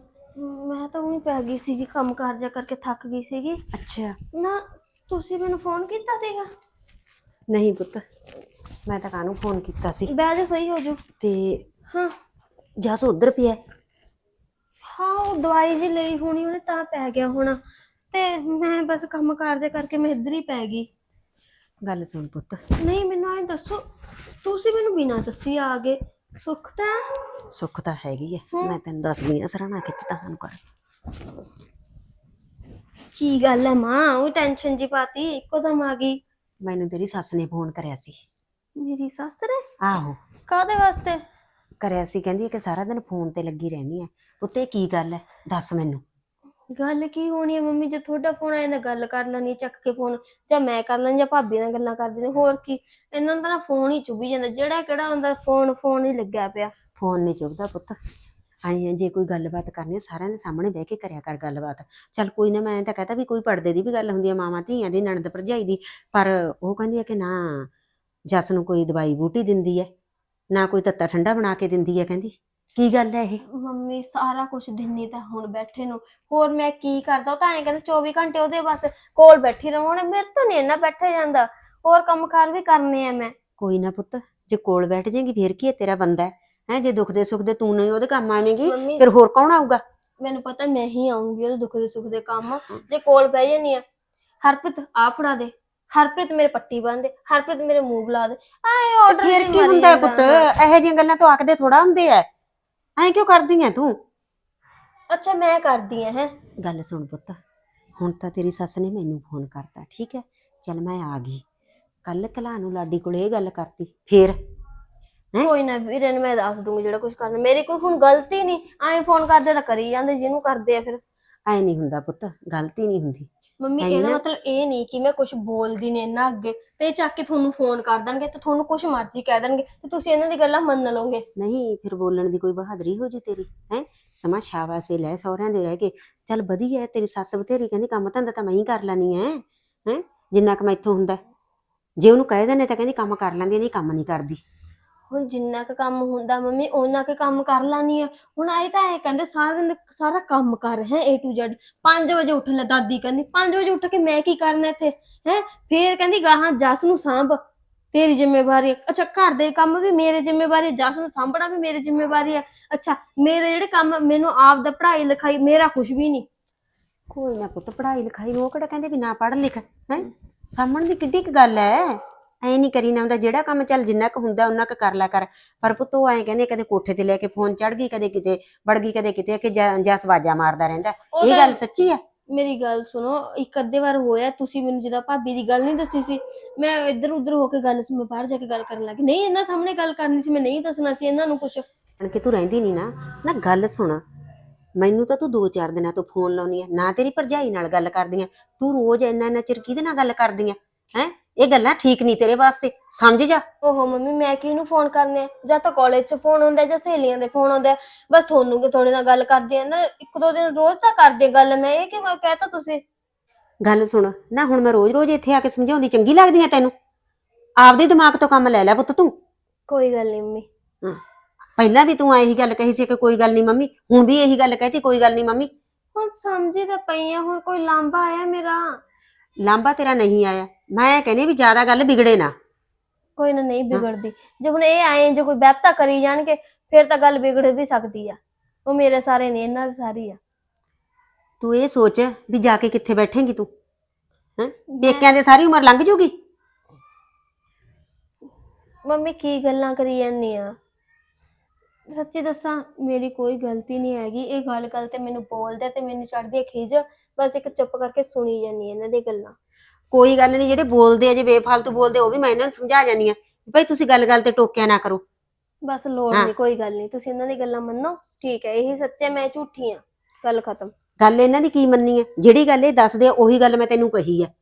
ਮੈਂ ਤਾਂ ਉਹੀ ਪੈ ਗਈ ਸੀਗੀ ਕੰਮ ਕਾਰ ਜਾ ਕਰਕੇ ਥੱਕ ਗਈ ਸੀਗੀ। ਅੱਛਾ। ਨਾ ਤੁਸੀਂ ਮੈਨੂੰ ਫੋਨ ਕੀਤਾ ਸੀਗਾ? ਨਹੀਂ ਪੁੱਤ ਮੈਂ ਤਾਂ ਕਾਹਨੂੰ ਫੋਨ ਕੀਤਾ ਸੀ। ਬਹਿ ਜਾ ਸਹੀ ਹੋ ਜੂ ਤੇ ਹਾਂ। ਜਸ ਉਧਰ ਪਿਆ। ਹੈ। ਉਹ ਦਵਾਈ ਜੀ ਲਈ ਹੋਣੀ ਉਹਨੇ ਤਾਂ ਪੈ ਗਿਆ ਹੋਣਾ। ਤੇ ਮੈਂ ਬਸ ਕੰਮ ਕਾਰ ਜਾ ਕਰਕੇ ਮੈਂ ਇੱਧਰ ਹੀ ਪੈ ਗਈ। ਗੱਲ ਸੁਣ ਪੁੱਤ। ਨਹੀਂ ਮੈਨੂੰ ਐ ਦੱਸੋ ਤੁਸੀਂ ਮੈਨੂੰ ਬਿਨਾਂ ਦੱਸੀ ਆ ਗਏ। ਸੁੱਖ ਤਾਂ? ਸੁੱਖ ਤਾਂ ਹੈਗੀ ਹੈ। ਮੈਂ ਤੈਨੂੰ ਦੱਸਦੀ ਆ ਸਰਾਣਾ ਖਿੱਚਦਾ ਹਨ ਕਰ ਕੀ ਗੱਲ ਹੈ ਮਾਂ? ਉਹ ਟੈਨਸ਼ਨ ਜੀ ਪਾਤੀ ਇੱਕੋ ਦਮ ਆ ਗਈ। ਮੈਨੂੰ ਤੇਰੀ ਸੱਸ ਨੇ ਫੋਨ ਕਰਿਆ ਸੀ। ਮੇਰੀ ਸੱਸ ਨੇ? ਆਹੋ। ਕਾਦੇ ਵਾਸਤੇ? ਕਰਿਆ ਸੀ ਕਹਿੰਦੀ ਹੈ ਕਿ ਸਾਰਾ ਦਿਨ ਫੋਨ ਤੇ ਲੱਗੀ ਰਹਿਣੀ ਹੈ। ਪੁੱਤੇ ਕੀ ਗੱਲ ਹੈ? ਦੱਸ ਮੈਨੂੰ। ਗੱਲ ਕੀ ਹੋਣੀ ਹੈ ਮੰਮੀ? ਜੇ ਤੁਹਾਡਾ ਫੋਨ ਆਇਆ ਤਾਂ ਗੱਲ ਕਰ ਲੈਣੀ ਚੱਕ ਕੇ ਫੋਨ। ਜਾਂ ਮੈਂ ਕਰ ਲਾਂ ਜਾਂ ਭਾਬੀ ਨਾਲ ਗੱਲਾਂ ਕਰਦੇ ਨੇ। ਹੋਰ ਕੀ? ਇਹਨਾਂ ਦਾ ਨਾ ਫੋਨ ਹੀ ਚੁੱਭੀ ਜਾਂਦਾ। ਜਿਹੜਾ ਕਿਹੜਾ ਹੁੰਦਾ ਫੋਨ ਫੋਨ ਹੀ ਲੱਗਿਆ ਪਿਆ। ਫੋਨ ਨਹੀਂ ਚੁੱਕਦਾ ਪੁੱਤ। ਆਈ ਜੇ ਕੋਈ ਗੱਲਬਾਤ ਕਰਨੀ ਹੈ, ਸਾਰਿਆਂ ਦੇ ਸਾਹਮਣੇ ਬਹਿ ਕੇ ਕਰਿਆ ਕਰ ਗੱਲਬਾਤ। ਚੱਲ ਕੋਈ ਨਾ ਮੈਂ ਤਾਂ ਕਹਤਾ ਵੀ ਕੋਈ ਪਰਦੇ ਦੀ ਵੀ ਗੱਲ ਹੁੰਦੀ ਹੈ ਮਾਵਾਂ ਧੀਆਂ ਦੀ ਨਣਦ ਭਰਜਾਈ ਦੀ। ਪਰ ਉਹ ਕਹਿੰਦੀ ਹੈ ਕਿ ਨਾ ਜਸ ਨੂੰ ਕੋਈ ਦਵਾਈ ਬੂਟੀ ਦਿੰਦੀ ਹੈ ਨਾ ਕੋਈ ਤੱਤਾ ਠੰਡਾ ਬਣਾ ਕੇ ਦਿੰਦੀ ਹੈ ਕਹਿੰਦੀ। ਕੀ ਗੱਲ ਹੈ ਇਹ? ਮੰਮੀ ਸਾਰਾ ਕੁਝ ਦਿੰਨੀ ਤਾਂ ਹੁਣ ਬੈਠੇ ਨੂੰ। ਹੋਰ ਮੈਂ ਕੀ ਕਰਦਾ ਉਹ ਤਾਂ ਐਂ ਕਹਿੰਦੇ 24 ਘੰਟੇ ਉਹਦੇ ਬਸ ਕੋਲ ਬੈਠੀ ਰਹਾਂ ਉਹਨੇ ਮੇਰੇ ਤੋਂ ਨਹੀਂ ਇੰਨਾ ਬੈਠਾ ਜਾਂਦਾ। ਹੋਰ ਕੰਮਕਾਰ ਵੀ ਕਰਨੇ ਆ ਮੈਂ। ਕੋਈ ਨਾ ਪੁੱਤ ਜੇ ਕੋਲ ਬੈਠ ਜਾਏਗੀ ਫੇਰ ਕੀ ਹੈ ਤੇਰਾ ਬੰਦਾ ਹੈ ਹੈਂ, ਜੇ ਦੁੱਖ ਦੇ ਸੁੱਖ ਦੇ ਤੂੰ ਨਹੀਂ ਉਹਦੇ ਕੰਮ ਆਵੇਂਗੀ ਮੰਮੀ। ਫਿਰ ਹੋਰ ਕੌਣ ਆਊਗਾ? ਮੈਨੂੰ ਪਤਾ ਮੈਂ ਹੀ ਆਉਂਗੀ ਉਹਦੇ ਦੁੱਖ ਦੇ ਸੁੱਖ ਦੇ ਕੰਮ। ਜੇ ਕੋਲ ਬਹਿ ਜਾਨੀ ਆ ਹਰਪ੍ਰੀਤ ਆ ਫੜਾ ਦੇ। ਹਰਪ੍ਰੀਤ ਮੇਰੇ ਪੱਟੀ ਬੰਨ ਦੇ ਹਰਪ੍ਰੀਤ ਮੇਰੇ ਮੂੰਹ ਬੁਲਾ ਦੇ। ਆਏ ਆਰਡਰ ਫੇਰ ਕੀ ਹੁੰਦਾ ਹੈ ਪੁੱਤ? ਇਹੋ ਜਿਹੀਆਂ ਗੱਲਾਂ ਤੋਂ ਆਖਦੇ ਥੋੜਾ ਹੁੰਦੇ ਐ ਐਂ ਕਿਉਂ ਕਰਦੀ ਐ ਤੂੰ? ਅੱਛਾ ਮੈਂ ਕਰਦੀ ਆ ਹੈ। ਗੱਲ ਸੁਣ ਪੁੱਤ ਹੁਣ ਤਾਂ ਤੇਰੀ ਸੱਸ ਨੇ ਮੈਨੂੰ ਫੋਨ ਕਰਤਾ ਠੀਕ ਹੈ? ਚੱਲ ਮੈਂ ਆ ਗਈ। ਕੱਲ ਕਲਾ ਨੂੰ ਲਾਡੀ ਕੋਲੇ ਇਹ ਗੱਲ ਕਰਤੀ ਫੇਰ? ਕੋਈ ਨਾ ਵੀਰੇ ਨੂੰ ਮੈਂ ਦੱਸ ਦੂੰਗੀ ਜਿਹੜਾ ਕੁਝ ਕਰਨਾ। ਮੇਰੀ ਕੋਈ ਹੁਣ ਗਲਤੀ ਨਹੀਂ ਐਂ ਫੋਨ ਕਰਦੇ ਤਾਂ ਕਰੀ ਜਾਂਦੇ ਜਿਹਨੂੰ ਕਰਦੇ ਆ ਫਿਰ। ਐ ਨਹੀਂ ਹੁੰਦਾ ਪੁੱਤ ਗਲਤੀ ਨਹੀਂ ਹੁੰਦੀ। ਮੰਮੀ ਇਹਦਾ? ਮਤਲਬ ਇਹ ਨਹੀਂ ਕਿ ਮੈਂ ਕੁਝ ਬੋਲਦੀ ਨੇ ਇਹਨਾਂ ਅੱਗੇ ਤੇ ਚੱਕ ਕੇ ਤੁਹਾਨੂੰ ਫੋਨ ਕਰ ਦੇਣਗੇ ਤੇ ਤੁਹਾਨੂੰ ਕੁਝ ਮਰਜ਼ੀ ਕਹਿ ਦੇਣਗੇ ਤੇ ਤੁਸੀਂ ਇਹਨਾਂ ਦੀ ਗੱਲਾਂ ਮੰਨ ਲਓਗੇ। ਨਹੀਂ ਫਿਰ ਬੋਲਣ ਦੀ ਕੋਈ ਬਹਾਦਰੀ ਹੋ ਜੀ ਤੇਰੀ ਹੈ? ਸਮਾਂ ਸ਼ਾਬਾਸੇ ਲੈ ਸਹੁਰਿਆਂ ਦੇ ਰਹਿ ਕੇ ਚੱਲ ਵਧੀਆ ਤੇਰੀ ਸੱਸ ਬਥੇਰੀ ਕਹਿੰਦੀ ਕੰਮ ਧੰਦਾ ਤਾਂ ਮੈਂ ਹੀ ਕਰ ਲੈਣੀ ਹੈ ਹੈ? ਜਿੰਨਾ ਕੁ ਮੈਥੋਂ ਹੁੰਦਾ। ਹੈ। ਜੇ ਉਹਨੂੰ ਕਹਿ ਦਿੰਦੇ ਤਾਂ ਕਹਿੰਦੀ ਕੰਮ ਕਰ ਲੈਂਦੀ ਨਹੀਂ ਕੰਮ ਨਹੀਂ ਕਰਦੀ। ਹੁਣ ਜਿੰਨਾ ਕੁ ਕੰਮ ਹੁੰਦਾ ਮੰਮੀ ਉਹਨਾਂ ਕੁ ਕੰਮ ਕਰ ਲਾਨੀ ਆ ਹੁਣ ਆਏ ਤਾਂ ਇਹ ਕਹਿੰਦੇ ਸਾਰਾ ਦਿਨ ਸਾਰਾ ਕੰਮ ਕਰ, ਹੈ, A to Z 5 ਵਜੇ ਉੱਠਣ ਲੈ ਦਾਦੀ ਕਹਿੰਦੀ 5 ਵਜੇ ਉੱਠ ਕੇ ਮੈਂ ਕੀ ਕਰਨਾ ਇੱਥੇ, ਹੈ? ਫੇਰ ਕਹਿੰਦੀ ਗਾਹਾਂ ਜਸ ਨੂੰ ਸਾਂਭ, ਤੇਰੀ ਜ਼ਿੰਮੇਵਾਰੀ। ਹੈ ਅੱਛਾ, ਘਰ ਦੇ ਕੰਮ ਵੀ ਮੇਰੇ ਜ਼ਿੰਮੇਵਾਰੀ ਹੈ ਜਸ ਨੂੰ ਸਾਂਭਣਾ ਵੀ ਮੇਰੀ ਜ਼ਿੰਮੇਵਾਰੀ ਹੈ ਅੱਛਾ, ਮੇਰੇ ਜਿਹੜੇ ਕੰਮ, ਮੈਨੂੰ ਆਪ ਦਾ ਪੜ੍ਹਾਈ ਲਿਖਾਈ, ਮੇਰਾ ਕੁਝ ਵੀ ਨਹੀਂ। ਕੋਈ ਨਾ ਪੁੱਤ, ਪੜ੍ਹਾਈ ਲਿਖਾਈ ਨੂੰ ਉਹ ਕਿਹੜਾ ਕਹਿੰਦੇ ਵੀ ਨਾ ਪੜ੍ਹ ਲਿਖ, ਹੈ? ਸਾਂਭਣ ਦੀ ਕਿੱਡੀ ਕੁ ਗੱਲ ਹੈ ਐ ਨਹੀਂ ਕਰੀ ਨਾ ਹੁੰਦਾ ਜਿਹੜਾ ਕੰਮ ਚੱਲ ਜਿੰਨਾ ਕੁ ਹੁੰਦਾ ਉਹਨਾਂ ਕੁ ਕਰ ਲਿਆ ਕਰ। ਪਰ ਪੁੱਤ ਉਹ ਐ ਕਹਿੰਦੇ ਕਦੇ ਕੋਠੇ ਤੇ ਲੈ ਕੇ ਫੋਨ ਚੜ ਗਈ ਕਦੇ ਕਿਤੇ ਵੜ ਗਈ ਕਦੇ ਕਿਤੇ ਕਿ ਜਾਂ- ਜਾਂ ਸਵਾਜਾ ਮਾਰਦਾ ਰਹਿੰਦਾ। ਇਹ ਗੱਲ ਸੱਚੀ ਆ? ਮੇਰੀ ਗੱਲ ਸੁਣੋ ਇੱਕ ਅੱਧੇ ਵਾਰ ਹੋਇਆ ਤੁਸੀਂ ਮੈਨੂੰ ਜਦੋਂ ਭਾਬੀ ਦੀ ਗੱਲ ਨਹੀਂ ਦੱਸੀ ਸੀ ਮੈਂ ਇੱਧਰ ਉੱਧਰ ਹੋ ਕੇ ਗੱਲ ਸੀ ਮੈਂ ਬਾਹਰ ਜਾ ਕੇ ਗੱਲ ਕਰਨ ਲੱਗੀ। ਨਹੀਂ ਇਹਨਾਂ ਸਾਹਮਣੇ ਗੱਲ ਕਰਨੀ ਸੀ ਮੈਂ ਨਹੀਂ ਦੱਸਣਾ ਸੀ ਇਹਨਾਂ ਨੂੰ ਕੁਝ ਕਿ ਤੂੰ ਰਹਿੰਦੀ ਨਹੀਂ ਨਾ ਨਾ ਗੱਲ ਸੁਣ। ਮੈਨੂੰ ਤਾਂ ਤੂੰ ਦੋ ਚਾਰ ਦਿਨਾਂ ਤੋਂ ਫੋਨ ਲਾਉਣੀ ਆ ਨਾ ਤੇਰੀ ਭਰਜਾਈ ਨਾਲ ਗੱਲ ਕਰਦੀ ਆ। ਤੂੰ ਰੋਜ਼ ਇੰਨਾ ਇੰਨਾ ਚਿਰ ਕਿਹਦੇ ਨਾਲ ਗੱਲ ਕਰਦੀ ਆ? ਹੈ? ਇਹ ਗੱਲਾਂ ਠੀਕ ਨਹੀਂ ਤੇਰੇ ਵਾਸਤੇ। ਸਮਝ ਜਾ। ਓਹੋ ਮੰਮੀ ਮੈਂ ਕਿਹਨੂੰ ਫੋਨ ਕਰਨੇ ਆ? ਜਾਂ ਤਾਂ ਕਾਲਜ 'ਚ ਫੋਨ ਹੁੰਦਾ ਜਾਂ ਸਹੇਲੀਆਂ ਦੇ ਫੋਨ ਹੁੰਦੇ। ਆ। ਬਸ ਤੁਹਾਨੂੰ ਕਿ ਤੁਹਾਡੇ ਨਾਲ ਗੱਲ ਕਰਦੀ ਆ ਨਾ ਇੱਕ ਦੋ ਦਿਨ ਰੋਜ਼ ਤਾਂ ਕਰਦੀ ਆ ਗੱਲ। ਮੈਂ ਇਹ ਕਿਵੇਂ ਕਹਿਤਾ ਤੁਸੀਂ? ਗੱਲ ਸੁਣ ਨਾ ਹੁਣ ਮੈਂ ਰੋਜ਼-ਰੋਜ਼ ਇੱਥੇ ਆ ਕੇ ਸਮਝਾਉਂਦੀ ਚੰਗੀ ਲੱਗਦੀ ਆ ਤੈਨੂੰ? ਆਪਦੇ ਦਿਮਾਗ ਤੋਂ ਕੰਮ ਲੈ ਲੈ ਪੁੱਤ ਤੂੰ। ਕੋਈ ਗੱਲ ਨਹੀਂ ਮੰਮੀ। ਪਹਿਲਾਂ ਵੀ ਤੂੰ ਇਹੀ ਗੱਲ ਕਹੀ ਸੀ ਕਿ ਕੋਈ ਗੱਲ ਨਹੀਂ ਮੰਮੀ। ਹੁਣ ਵੀ ਇਹੀ ਗੱਲ ਕਹਤੀ ਕੋਈ ਗੱਲ ਨਹੀਂ ਮੰਮੀ। ਹੁਣ ਸਮਝੀ ਤਾਂ ਪਈ ਆ ਹੁਣ ਕੋਈ ਲਾਂਬਾ ਆਇਆ ਮੇਰਾ। ਲਾਂਬਾ ਤੇਰਾ ਨਹੀਂ ਆਇਆ। ਮੈਂ ਕਹਿੰਦੀ ਵੀ ਜ਼ਿਆਦਾ ਗੱਲ ਵਿਗੜੇ ਨਾ। ਕੋਈ ਨਾ ਨਹੀਂ ਵਿਗੜਦੀ। ਜੇ ਹੁਣ ਇਹ ਆਏ ਜੇ ਕੋਈ ਬਹਿਤਾ ਕਰੀ ਜਾਣਗੇ ਫਿਰ ਤਾਂ ਗੱਲ ਵਿਗੜ ਵੀ ਸਕਦੀ ਆ। ਉਹ ਮੇਰੇ ਸਾਰੇ ਨੇ ਇਹਨਾਂ ਦੇ ਸਾਰੀ ਆ। ਤੂੰ ਇਹ ਸੋਚ ਵੀ ਜਾ ਕੇ ਕਿੱਥੇ ਬੈਠੇਂਗੀ ਤੂੰ? ਹੈਂ? ਪੇਕਿਆਂ ਦੇ ਸਾਰੀ ਉਮਰ ਲੰਘ ਜੂਗੀ? ਮੰਮੀ ਕੀ ਗੱਲਾਂ ਕਰੀ ਜਾਂਦੀ ਆ? ਸੱਚੀ ਦੱਸਾਂ ਮੇਰੀ ਕੋਈ ਗਲਤੀ ਨਹੀਂ ਹੈਗੀ। ਇਹ ਗੱਲ ਗੱਲ ਤੇ ਮੈਨੂੰ ਬੋਲਦੇ ਤੇ ਮੈਨੂੰ ਚੜਦੀ ਖਿਜ ਬਸ ਇੱਕ ਚੁੱਪ ਕਰਕੇ ਸੁਣੀ ਜਾਂਦੀ ਇਹਨਾਂ ਦੀ ਗੱਲਾਂ। ਕੋਈ ਗੱਲ ਨਹੀਂ ਜਿਹੜੇ ਬੋਲਦੇ ਆ ਜੇ ਬੇਫਾਲਤੂ ਬੋਲਦੇ ਉਹ ਵੀ ਮੈਂ ਇਹਨਾਂ ਨੂੰ ਸਮਝਾ ਜਾਂਦੀ ਆ ਭਾਈ ਤੁਸੀਂ ਗੱਲ-ਗੱਲ ਤੇ ਟੋਕਿਆ ਨਾ ਕਰੋ। ਬਸ ਲੋੜ। ਨਹੀਂ ਕੋਈ ਗੱਲ ਨਹੀਂ ਤੁਸੀਂ ਇਹਨਾਂ ਦੀ ਗੱਲਾਂ ਮੰਨੋ ਠੀਕ ਹੈ ਇਹੀ ਸੱਚੇ ਮੈਂ ਝੂਠੀ ਆ ਗੱਲ ਖਤਮ। ਗੱਲ ਇਹਨਾਂ ਦੀ ਕੀ ਮੰਨੀ ਹੈ? ਜਿਹੜੀ ਗੱਲ ਇਹ ਦੱਸਦੇ ਆ ਉਹੀ ਗੱਲ ਮੈਂ ਤੈਨੂੰ ਕਹੀ ਹੈ।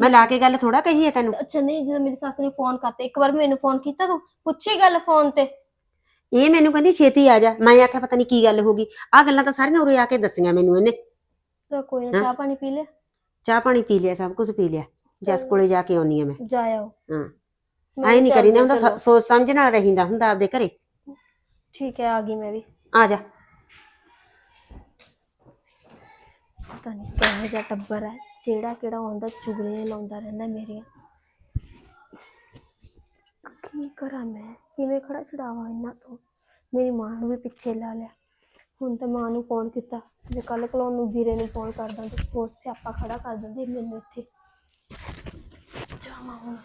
ਮੈਂ ਲਾ ਕੇ ਗੱਲ ਥੋੜਾ ਕਹੀ ਹੈ ਤੈਨੂੰ? ਅੱਛਾ ਨਹੀਂ ਜਦੋਂ ਮੇਰੀ ਸੱਸ ਨੇ ਫੋਨ ਕਰਤਾ ਇੱਕ ਵਾਰ ਮੈਨੂੰ ਫੋਨ ਕੀਤਾ ਤੂੰ? ਪੁੱਛੀ ਗੱਲ ਫੋਨ ਤੇ? ਇਹ ਮੈਨੂੰ ਕਹਿੰਦੀ ਛੇਤੀ ਆ ਜਾ। ਮੈਂ ਆਖਿਆ ਪਤਾ ਨਹੀਂ ਕੀ ਗੱਲ ਹੋ ਗਈ। ਆ ਗੱਲਾਂ ਤਾਂ ਸਾਰੀਆਂ ਉਰੇ ਆ ਕੇ ਦੱਸੀਆਂ ਮੈਨੂੰ ਇਹਨੇ। ਤਾਂ ਕੋਈ ਨਾ। ਚਾਹ ਪਾਣੀ ਪੀ ਲੈ ਚਾਹ ਪਾਣੀ ਪੀ ਲਿਆ ਸਭ ਕੁਝ ਪੀ ਲਿਆ। ਜਸ ਕੋਲੇ ਜਾ ਕੇ ਆਉਣੀ ਆ ਮੈਂ। ਜਾ ਆਓ। ਹਾਂ। ਐ ਨਹੀਂ ਕਰੀਦਾ ਹੁੰਦਾ। ਸ- ਸੋਚ ਸਮਝ ਨਾਲ ਰਹੀਦਾ ਹੁੰਦਾ ਆਪਦੇ ਘਰੇ। ਠੀਕ ਹੈ ਆ ਗਈ ਮੈਂ ਵੀ। ਆ ਜਾ। ਪਤਾ ਨਹੀਂ ਕਿਹੋ ਜਿਹਾ ਟੱਬਰ ਹੈ ਜਿਹੜਾ ਕਿਹੜਾ ਆਉਂਦਾ ਚੁਗਲੀਆਂ ਲਾਉਂਦਾ ਰਹਿੰਦਾ ਮੇਰੀਆਂ ਕੀ ਕਰਾਂ ਮੈਂ? ਕਿਵੇਂ ਖੜਾ ਛਡਾਵਾਂ ਇਹਨਾਂ ਤੋਂ? ਮੇਰੀ ਮਾਂ ਨੂੰ ਵੀ ਪਿੱਛੇ ਲਾ ਲਿਆ। ਹੁਣ ਤਾਂ ਮਾਂ ਨੂੰ ਫੋਨ ਕੀਤਾ ਜੇ ਕੱਲ ਕੋਲੋਂ ਨੂੰ ਵੀਰੇ ਨੂੰ ਫੋਨ ਕਰ ਦਿੰਦੇ ਹੋਰ ਸਿਆਪਾ ਖੜਾ ਕਰ ਦਿੰਦੇ ਮੈਨੂੰ ਇੱਥੇ। ਜਾਵਾਂ ਹੁਣ।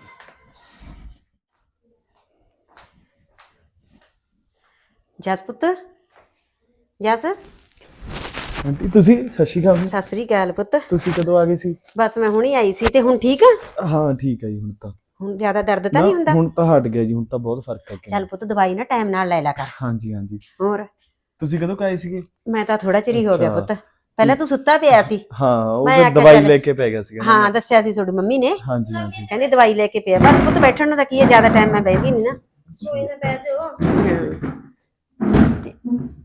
ਜਸ ਪੁੱਤ? ਜਸ? ਆਂਟੀ ਤੁਸੀਂ? ਸਤਿ ਸ਼੍ਰੀ ਅਕਾਲ ਸਤਿ ਸ੍ਰੀ ਅਕਾਲ ਪੁੱਤ। ਤੁਸੀਂ ਕਦੋਂ ਆ ਗਏ ਸੀ? ਬਸ ਮੈਂ ਹੁਣੀ ਆਈ ਸੀ ਤੇ ਹੁਣ ਠੀਕ ਆ? ਹਾਂ ਠੀਕ ਹੈ ਜੀ ਹੁਣ ਤਾਂ। ਹੁਣ ਜ਼ਿਆਦਾ ਦਰਦ ਤਾਂ ਨਹੀਂ ਹੁੰਦਾ? ਹੁਣ ਤਾਂ ਹਟ ਗਿਆ ਜੀ ਹੁਣ ਤਾਂ ਬਹੁਤ ਫ਼ਰਕ ਹੈ ਚੱਲ ਪੁੱਤ ਦਵਾਈ ਨਾ ਟਾਈਮ ਨਾਲ ਲੈ ਲਿਆ ਕਰ। ਹਾਂਜੀ ਹਾਂਜੀ। ਹੋਰ? ਤੁਸੀਂ ਕਦੋਂ ਕੁ ਆਏ ਸੀਗੇ? ਮੈਂ ਤਾਂ ਥੋੜਾ ਚਿਰ ਹੀ ਹੋ ਗਿਆ। ਪੁੱਤ। ਪਹਿਲਾਂ ਤੂੰ ਸੁੱਤਾ ਪਿਆ ਸੀ। ਹਾਂ ਉਹ ਫਿਰ ਦਵਾਈ ਲੈ ਕੇ ਪੈ ਗਿਆ ਸੀਗਾ। ਹਾਂ। ਦੱਸਿਆ ਸੀ ਤੁਹਾਡੀ ਮੰਮੀ ਨੇ। ਹਾਂਜੀ ਹਾਂਜੀ। ਕਹਿੰਦੀ ਦਵਾਈ ਲੈ ਕੇ ਪਿਆ। ਬਸ ਪੁੱਤ ਬੈਠਣ ਨੂੰ ਤਾਂ ਕੀ ਹੈ ਜ਼ਿਆਦਾ ਟਾਈਮ ਮੈਂ ਬੈਠੀ ਨਹੀਂ ਨਾ। ਕੋਈ ਨਾ ਬਹਿ ਜਾਓ। ਹਾਂ।